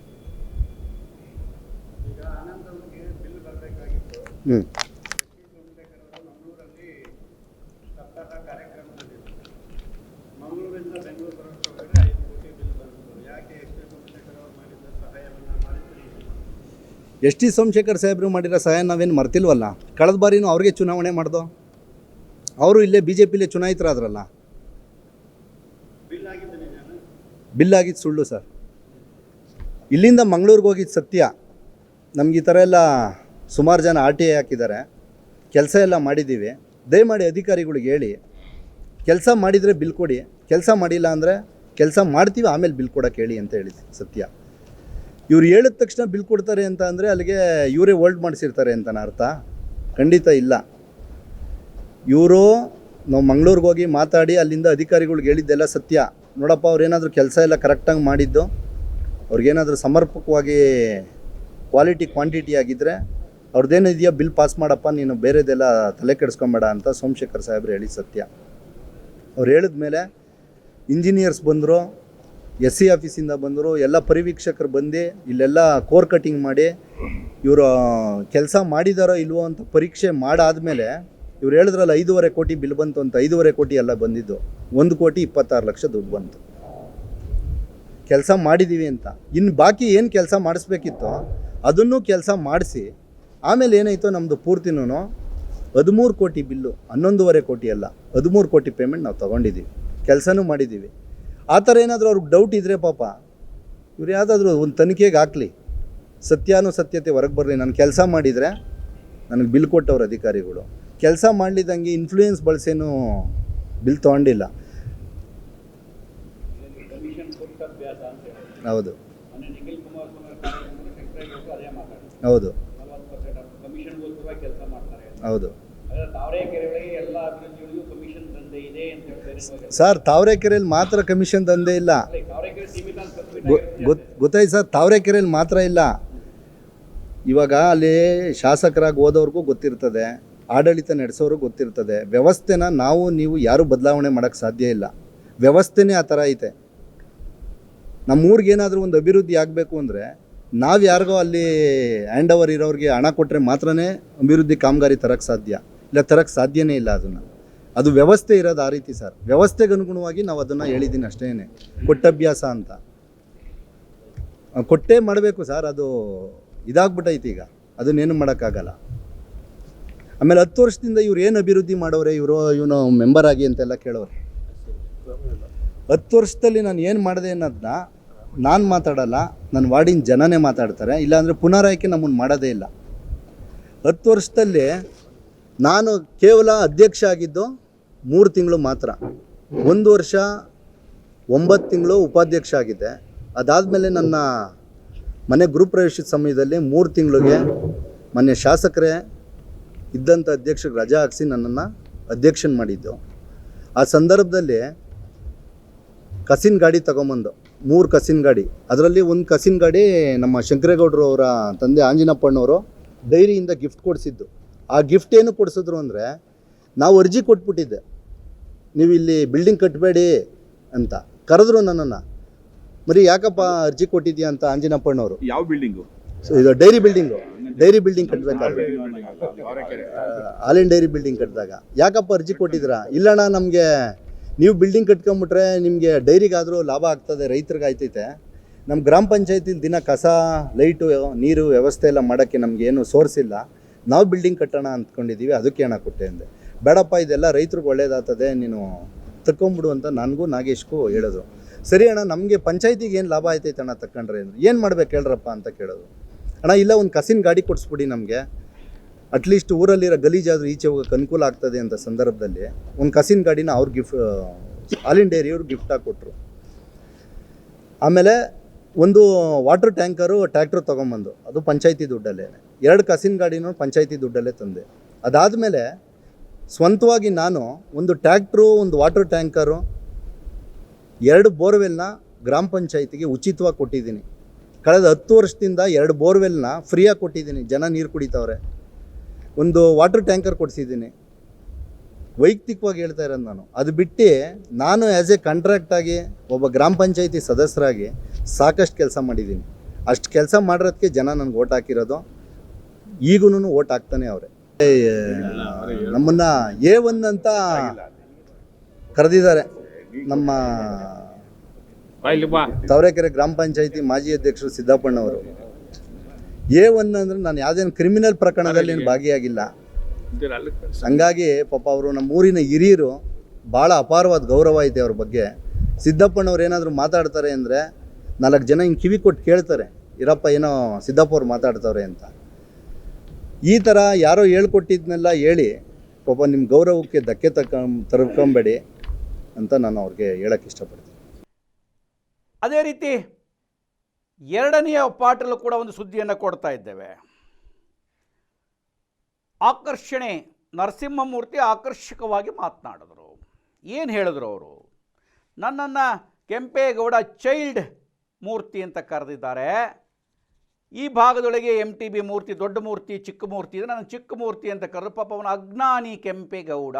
ಹ್ಞೂ ಮಂಗಳೂರಿಂದ ಬೆಂಗಳೂರು ಬರೋಷ್ಟೊಳಗಡೆ ಐದು ಕೋಟಿ ಬಿಲ್ ಬಂತು ಯಾಕೆ ಎಸ್ ಪಿ ಸೋಮಶೇಖರ್ ಅವರು ಮಾಡಿದ ಸಹಾಯವನ್ನು ಮಾಡಿದ್ರಿ ಎಸ್ ಟಿ ಸೋಮಶೇಖರ್ ಸಾಹೇಬರು ಮಾಡಿರೋ ಸಹಾಯ ನಾವೇನು ಮರ್ತಿಲ್ವಲ್ಲ? ಕಳೆದ ಬಾರಿನೂ ಅವ್ರಿಗೆ ಚುನಾವಣೆ ಮಾಡ್ದೋ? ಅವರು ಇಲ್ಲೇ ಬಿ ಜೆ ಪಿಲೇ ಚುನಾಯಿತರಾದ್ರಲ್ಲ? ಬಿಲ್ ಆಗಿದ್ದು ಸುಳ್ಳು ಸರ್. ಇಲ್ಲಿಂದ ಮಂಗಳೂರಿಗೆ ಹೋಗಿದ್ದು ಸತ್ಯ. ನಮ್ಗೆ ಈ ಥರ ಎಲ್ಲ ಸುಮಾರು ಜನ ಆರ್ ಟಿ ಐ ಹಾಕಿದ್ದಾರೆ. ಕೆಲಸ ಎಲ್ಲ ಮಾಡಿದ್ದೀವಿ ದಯಮಾಡಿ ಅಧಿಕಾರಿಗಳಿಗೆ ಹೇಳಿ. ಕೆಲಸ ಮಾಡಿದರೆ ಬಿಲ್ ಕೊಡಿ. ಕೆಲಸ ಮಾಡಿಲ್ಲ ಅಂದರೆ ಕೆಲಸ ಮಾಡ್ತೀವಿ, ಆಮೇಲೆ ಬಿಲ್ ಕೊಡೋಕೆ ಹೇಳಿ ಅಂತ ಹೇಳಿದ್ದೆ ಸತ್ಯ. ಇವ್ರು ಹೇಳಿದ ತಕ್ಷಣ ಬಿಲ್ ಕೊಡ್ತಾರೆ ಅಂತ ಅಂದರೆ ಅಲ್ಲಿಗೆ ಇವರೇ ಹೋಲ್ಡ್ ಮಾಡಿಸಿರ್ತಾರೆ ಅಂತನ ಅರ್ಥ? ಖಂಡಿತ ಇಲ್ಲ. ಇವರು ನಾವು ಮಂಗಳೂರಿಗೆ ಹೋಗಿ ಮಾತಾಡಿ ಅಲ್ಲಿಂದ ಅಧಿಕಾರಿಗಳಿಗೆ ಹೇಳಿದ್ದೆಲ್ಲ ಸತ್ಯ. ನೋಡಪ್ಪ, ಅವ್ರೇನಾದರೂ ಕೆಲಸ ಎಲ್ಲ ಕರೆಕ್ಟಾಗಿ ಮಾಡಿದ್ದು, ಅವ್ರಿಗೇನಾದರೂ ಸಮರ್ಪಕವಾಗಿ ಕ್ವಾಲಿಟಿ ಕ್ವಾಂಟಿಟಿ ಆಗಿದ್ದರೆ ಅವ್ರದ್ದೇನು ಇದೆಯಾ, ಬಿಲ್ ಪಾಸ್ ಮಾಡಪ್ಪ, ನೀನು ಬೇರೆದೆಲ್ಲ ತಲೆ ಕೆಡಿಸ್ಕೊಂಬೇಡ ಅಂತ ಸೋಮಶೇಖರ್ ಸಾಹೇಬ್ರು ಹೇಳಿ ಸತ್ಯ. ಅವ್ರು ಹೇಳಿದ ಮೇಲೆ ಇಂಜಿನಿಯರ್ಸ್ ಬಂದರು ಎಸ್ ಸಿ ಆಫೀಸಿಂದ ಬಂದರು ಎಲ್ಲ ಪರಿವೀಕ್ಷಕರು ಬಂದು ಇಲ್ಲೆಲ್ಲ ಕೋರ್ ಕಟಿಂಗ್ ಮಾಡಿ ಇವರು ಕೆಲಸ ಮಾಡಿದಾರೋ ಇಲ್ವೋ ಅಂತ ಪರೀಕ್ಷೆ ಮಾಡಾದಮೇಲೆ ಇವ್ರು ಹೇಳಿದ್ರಲ್ಲ ಐದೂವರೆ ಕೋಟಿ ಬಿಲ್ ಬಂತು ಅಂತ ಐದೂವರೆ ಕೋಟಿ ಎಲ್ಲ ಬಂದಿದ್ದು. ಒಂದು ಕೋಟಿ ಇಪ್ಪತ್ತಾರು ಲಕ್ಷ ದುಡ್ಡು ಬಂತು. ಕೆಲಸ ಮಾಡಿದ್ದೀವಿ ಅಂತ. ಇನ್ನು ಬಾಕಿ ಏನು ಕೆಲಸ ಮಾಡಿಸ್ಬೇಕಿತ್ತು ಅದನ್ನು ಕೆಲಸ ಮಾಡಿಸಿ ಆಮೇಲೆ ಏನಾಯಿತು ನಮ್ಮದು ಪೂರ್ತಿನೂ ಹದಿಮೂರು ಕೋಟಿ ಬಿಲ್ಲು, ಹನ್ನೊಂದೂವರೆ ಕೋಟಿ ಅಲ್ಲ, ಹದಿಮೂರು ಕೋಟಿ ಪೇಮೆಂಟ್ ನಾವು ತೊಗೊಂಡಿದ್ದೀವಿ ಕೆಲಸನೂ ಮಾಡಿದ್ದೀವಿ ಆ ಥರ ಏನಾದರೂ ಅವ್ರಿಗೆ ಡೌಟ್ ಇದ್ದರೆ ಪಾಪ, ಇವ್ರು ಯಾವುದಾದ್ರೂ ಒಂದು ತನಿಖೆಗೆ ಹಾಕಲಿ. ಸತ್ಯಾನುಸತ್ಯತೆ ಹೊರಗೆ ಬರಲಿ. ನಾನು ಕೆಲಸ ಮಾಡಿದರೆ ನನಗೆ ಬಿಲ್ ಕೊಟ್ಟವ್ರ ಅಧಿಕಾರಿಗಳು. ಕೆಲಸ ಮಾಡಲಿದ್ದಂಗೆ ಇನ್ಫ್ಲೂಯೆನ್ಸ್ ಬಳಸೇನು ಬಿಲ್ ತೊಗೊಂಡಿಲ್ಲ. ಹೌದು. ಹೌದು. ಹೌದು. ಸರ್ ತಾವರೆಕೆರೆಯಲ್ಲಿ ಮಾತ್ರ ಕಮಿಷನ್ ದಂಧೆ ಇಲ್ಲ. ಗೊತ್ತಾಯ್ತು ಸರ್ ತಾವರೆಕೆರೆಯಲ್ಲಿ ಮಾತ್ರ ಇಲ್ಲ. ಇವಾಗ ಅಲ್ಲಿ ಶಾಸಕರಾಗಿ ಹೋದವ್ರಿಗೂ ಗೊತ್ತಿರ್ತದೆ ಆಡಳಿತ ನಡೆಸೋರು ಗೊತ್ತಿರ್ತದೆ. ವ್ಯವಸ್ಥೆನ ನಾವು ನೀವು ಯಾರೂ ಬದಲಾವಣೆ ಮಾಡೋಕ್ಕೆ ಸಾಧ್ಯ ಇಲ್ಲ. ವ್ಯವಸ್ಥೆನೇ ಆ ಥರ ಐತೆ. ನಮ್ಮೂರಿಗೆ ಏನಾದರೂ ಒಂದು ಅಭಿವೃದ್ಧಿ ಆಗಬೇಕು ಅಂದರೆ ನಾವು ಯಾರಿಗೋ ಅಲ್ಲಿ ಹ್ಯಾಂಡ್ ಓವರ್ ಇರೋರಿಗೆ ಹಣ ಕೊಟ್ಟರೆ ಮಾತ್ರನೇ ಅಭಿವೃದ್ಧಿ ಕಾಮಗಾರಿ ತರಕ್ಕೆ ಸಾಧ್ಯ. ಇಲ್ಲ ತರಕ್ಕೆ ಸಾಧ್ಯನೇ ಇಲ್ಲ ಅದನ್ನು. ಅದು ವ್ಯವಸ್ಥೆ ಇರೋದು ಆ ರೀತಿ ಸರ್. ವ್ಯವಸ್ಥೆಗೆ ಅನುಗುಣವಾಗಿ ನಾವು ಅದನ್ನು ಹೇಳಿದ್ದೀನಿ ಅಷ್ಟೇ ಕೊಟ್ಟಭ್ಯಾಸ ಅಂತ. ಕೊಟ್ಟೇ ಮಾಡಬೇಕು ಸರ್. ಅದು ಇದಾಗ್ಬಿಟ್ಟೈತಿ ಈಗ. ಅದನ್ನೇನು ಮಾಡೋಕ್ಕಾಗಲ್ಲ. ಆಮೇಲೆ ಹತ್ತು ವರ್ಷದಿಂದ ಇವ್ರು ಏನು ಅಭಿವೃದ್ಧಿ ಮಾಡೋರೆ, ಇವರು, ಇವನು ಮೆಂಬರ್ ಆಗಿ ಅಂತೆಲ್ಲ ಕೇಳೋರು. ಹತ್ತು ವರ್ಷದಲ್ಲಿ ನಾನು ಏನು ಮಾಡಿದೆ ಅನ್ನೋದನ್ನ ನಾನು ಮಾತಾಡಲ್ಲ ನನ್ನ ವಾರ್ಡಿನ ಜನನೇ ಮಾತಾಡ್ತಾರೆ. ಇಲ್ಲಾಂದರೆ ಪುನರಾಯ್ಕೆ ನಮ್ಮನ್ನು ಮಾಡೋದೇ ಇಲ್ಲ. ಹತ್ತು ವರ್ಷದಲ್ಲಿ ನಾನು ಕೇವಲ ಅಧ್ಯಕ್ಷ ಆಗಿದ್ದು ಮೂರು ತಿಂಗಳು ಮಾತ್ರ. ಒಂದು ವರ್ಷ ಒಂಬತ್ತು ತಿಂಗಳು ಉಪಾಧ್ಯಕ್ಷ ಆಗಿದ್ದೆ. ಅದಾದಮೇಲೆ ನನ್ನ ಮನೆ ಗೃಹಪ್ರವೇಶದ ಸಮಯದಲ್ಲಿ ಮೂರು ತಿಂಗಳಿಗೆ ಮನೆ ಶಾಸಕರೇ ಇದ್ದಂಥ ಅಧ್ಯಕ್ಷರಿಗೆ ರಜಾ ಹಾಕಿಸಿ ನನ್ನನ್ನು ಅಧ್ಯಕ್ಷನ್ ಮಾಡಿದ್ದು. ಆ ಸಂದರ್ಭದಲ್ಲಿ ಕಸಿನ್ ಗಾಡಿ ತಗೊಂಬಂದು, ಮೂರು ಕಸಿನ್ ಗಾಡಿ. ಅದರಲ್ಲಿ ಒಂದು ಕಸಿನ್ ಗಾಡಿ ನಮ್ಮ ಶಂಕರೇಗೌಡರು ಅವರ ತಂದೆ ಆಂಜನಪ್ಪಣ್ಣವರು ಡೈರಿಯಿಂದ ಗಿಫ್ಟ್ ಕೊಡಿಸಿದ್ದು. ಆ ಗಿಫ್ಟ್ ಏನು ಕೊಡಿಸಿದ್ರು ಅಂದರೆ ನಾವು ಅರ್ಜಿ ಕೊಟ್ಬಿಟ್ಟಿದ್ದೆ. ನೀವು ಇಲ್ಲಿ ಬಿಲ್ಡಿಂಗ್ ಕಟ್ಟಬೇಡಿ ಅಂತ ಕರೆದ್ರು ನನ್ನನ್ನು. ಮರಿ ಯಾಕಪ್ಪ ಅರ್ಜಿ ಕೊಟ್ಟಿದ್ಯಾ ಅಂತ ಅಂಜಿನಪ್ಪಣ್ಣವರು ಯಾವ ಬಿಲ್ಡಿಂಗು ಸೊ ಇದು ಡೈರಿ ಬಿಲ್ಡಿಂಗು ಡೈರಿ ಬಿಲ್ಡಿಂಗ್ ಕಟ್ಟಬೇಕಾದ್ರೆ ಹಾಲಿನ ಡೈರಿ ಬಿಲ್ಡಿಂಗ್ ಕಟ್ಟಿದಾಗ ಯಾಕಪ್ಪ ಅರ್ಜಿ ಕೊಟ್ಟಿದ್ದೀರಾ? ಇಲ್ಲಣ್ಣ ನಮಗೆ ನೀವು ಬಿಲ್ಡಿಂಗ್ ಕಟ್ಕೊಂಬಿಟ್ರೆ ನಿಮಗೆ ಡೈರಿಗಾದರೂ ಲಾಭ ಆಗ್ತದೆ ರೈತರಿಗೆ ಆಯ್ತೈತೆ. ನಮ್ಮ ಗ್ರಾಮ ಪಂಚಾಯತಿಲಿ ದಿನ ಕಸ ಲೈಟು ನೀರು ವ್ಯವಸ್ಥೆ ಎಲ್ಲ ಮಾಡೋಕ್ಕೆ ನಮಗೇನು ಸೋರ್ಸ್ ಇಲ್ಲ ನಾವು ಬಿಲ್ಡಿಂಗ್ ಕಟ್ಟೋಣ ಅಂದ್ಕೊಂಡಿದ್ದೀವಿ ಅದಕ್ಕೆ ಹಣ ಕೊಟ್ಟೆ ಅಂದೆ. ಬೇಡಪ್ಪ, ಇದೆಲ್ಲ ರೈತರಿಗೆ ಒಳ್ಳೇದಾಗ್ತದೆ, ನೀನು ತಕ್ಕೊಂಬಿಡು ಅಂತ ನನಗೂ ನಾಗೇಶ್ಗೂ ಹೇಳೋದು. ಸರಿ ಅಣ್ಣ, ನಮಗೆ ಪಂಚಾಯತಿಗೆ ಏನು ಲಾಭ ಆಯ್ತೈತೆ ಅಣ್ಣ ತಕ್ಕಂಡ್ರೆ ಅಂದ್ರೆ? ಏನು ಮಾಡ್ಬೇಕು ಹೇಳ್ರಪ್ಪ ಅಂತ ಕೇಳೋದು. ಅಣ್ಣ, ಇಲ್ಲ, ಒಂದು ಕಸಿನ ಗಾಡಿ ಕೊಡಿಸ್ಬಿಡಿ ನಮಗೆ. ಅಟ್ಲೀಸ್ಟ್ ಊರಲ್ಲಿರೋ ಗಲೀಜಾದರೂ ಈಚೆ ಹೋಗೋಕೆ ಅನುಕೂಲ ಆಗ್ತದೆ ಅಂತ ಸಂದರ್ಭದಲ್ಲಿ ಒಂದು ಕಸಿನ ಗಾಡಿನ ಅವ್ರು ಗಿಫ್ಟ್ ಆಲಿನ್ ಡೈರಿಯವ್ರು ಗಿಫ್ಟಾಗಿ ಕೊಟ್ಟರು ಆಮೇಲೆ ಒಂದು ವಾಟರ್ ಟ್ಯಾಂಕರು ಟ್ಯಾಕ್ಟ್ರ್ ತೊಗೊಂಬಂದು. ಅದು ಪಂಚಾಯತಿ ದುಡ್ಡಲ್ಲೇ ಎರಡು ಕಸಿನ ಗಾಡಿನೂ ಪಂಚಾಯತಿ ದುಡ್ಡಲ್ಲೇ ತಂದೆ. ಅದಾದಮೇಲೆ ಸ್ವಂತವಾಗಿ ನಾನು ಒಂದು ಟ್ಯಾಕ್ಟ್ರು ಒಂದು ವಾಟರ್ ಟ್ಯಾಂಕರು ಎರಡು ಬೋರ್ವೆಲ್ನ ಗ್ರಾಮ ಪಂಚಾಯಿತಿಗೆ ಉಚಿತವಾಗಿ ಕೊಟ್ಟಿದ್ದೀನಿ. ಕಳೆದ ಹತ್ತು ವರ್ಷದಿಂದ ಎರಡು ಬೋರ್ವೆಲ್ನ ಫ್ರೀಯಾಗಿ ಕೊಟ್ಟಿದ್ದೀನಿ, ಜನ ನೀರು ಕುಡಿತವ್ರೆ. ಒಂದು ವಾಟರ್ ಟ್ಯಾಂಕರ್ ಕೊಡಿಸಿದ್ದೀನಿ. ವೈಯಕ್ತಿಕವಾಗಿ ಹೇಳ್ತಾ ಇರೋದು ನಾನು. ಅದು ಬಿಟ್ಟು ನಾನು ಆ್ಯಸ್ ಎ ಕಾಂಟ್ರಾಕ್ಟಾಗಿ ಒಬ್ಬ ಗ್ರಾಮ ಪಂಚಾಯಿತಿ ಸದಸ್ಯರಾಗಿ ಸಾಕಷ್ಟು ಕೆಲಸ ಮಾಡಿದ್ದೀನಿ. ಅಷ್ಟು ಕೆಲಸ ಮಾಡಿರೋದಕ್ಕೆ ಜನ ನನಗೆ ಓಟ್ ಹಾಕಿರೋದು. ಈಗೂ ಓಟ್ ಹಾಕ್ತಾನೆ ಅವರೇ. ನಮ್ಮನ್ನ ಎ ಒನ್ ಅಂತ ಕರೆದಿದ್ದಾರೆ. ನಮ್ಮ ತಾವರೆಕೆರೆ ಗ್ರಾಮ ಪಂಚಾಯತಿ ಮಾಜಿ ಅಧ್ಯಕ್ಷರು ಸಿದ್ದಪ್ಪಣ್ಣವರು ಎ ಒನ್ ಅಂದ್ರೆ ನಾನು ಯಾವುದೇನು ಕ್ರಿಮಿನಲ್ ಪ್ರಕರಣದಲ್ಲಿ ಭಾಗಿಯಾಗಿಲ್ಲ. ಹಂಗಾಗಿ ಪಾಪ ಅವರು ನಮ್ಮ ಊರಿನ ಹಿರಿಯರು ಭಾಳ ಅಪಾರವಾದ ಗೌರವ ಐತೆ ಅವ್ರ ಬಗ್ಗೆ. ಸಿದ್ದಪ್ಪಣ್ಣವ್ರು ಏನಾದರೂ ಮಾತಾಡ್ತಾರೆ ಅಂದರೆ ನಾಲ್ಕು ಜನ ಹಿಂಗೆ ಕಿವಿ ಕೊಟ್ಟು ಕೇಳ್ತಾರೆ. ಇರಪ್ಪ, ಏನೋ ಸಿದ್ದಪ್ಪ ಅವ್ರು ಮಾತಾಡ್ತವ್ರೆ ಅಂತ. ಈ ಥರ ಯಾರೋ ಹೇಳ್ಕೊಟ್ಟಿದ್ನೆಲ್ಲ ಹೇಳಿ ಪಾಪ ನಿಮ್ಮ ಗೌರವಕ್ಕೆ ಧಕ್ಕೆ ತಕ್ಕ ತರ್ಕೊಂಬೇಡಿ ಅಂತ ನಾನು ಅವ್ರಿಗೆ ಹೇಳಕ್ಕೆ ಇಷ್ಟಪಡ್ತೀನಿ. ಅದೇ ರೀತಿ ಎರಡನೆಯ ಪಾಟಲು ಕೂಡ ಒಂದು ಸುದ್ದಿಯನ್ನು ಕೊಡ್ತಾ ಇದ್ದೇವೆ. ಆಕರ್ಷಣೆ, ನರಸಿಂಹಮೂರ್ತಿ ಆಕರ್ಷಕವಾಗಿ ಮಾತನಾಡಿದ್ರು. ಏನು ಹೇಳಿದ್ರು ಅವರು? ನನ್ನನ್ನು ಕೆಂಪೇಗೌಡ ಚೈಲ್ಡ್ ಮೂರ್ತಿ ಅಂತ ಕರೆದಿದ್ದಾರೆ. ಈ ಭಾಗದೊಳಗೆ ಎಂ ಟಿ ಬಿ ಮೂರ್ತಿ, ದೊಡ್ಡ ಮೂರ್ತಿ, ಚಿಕ್ಕ ಮೂರ್ತಿ ಇದೆ ನನ್ನ ಚಿಕ್ಕ ಮೂರ್ತಿ ಅಂತ ಕರೆದು ಪಾಪ ಅವನ ಅಜ್ಞಾನಿ ಕೆಂಪೇಗೌಡ.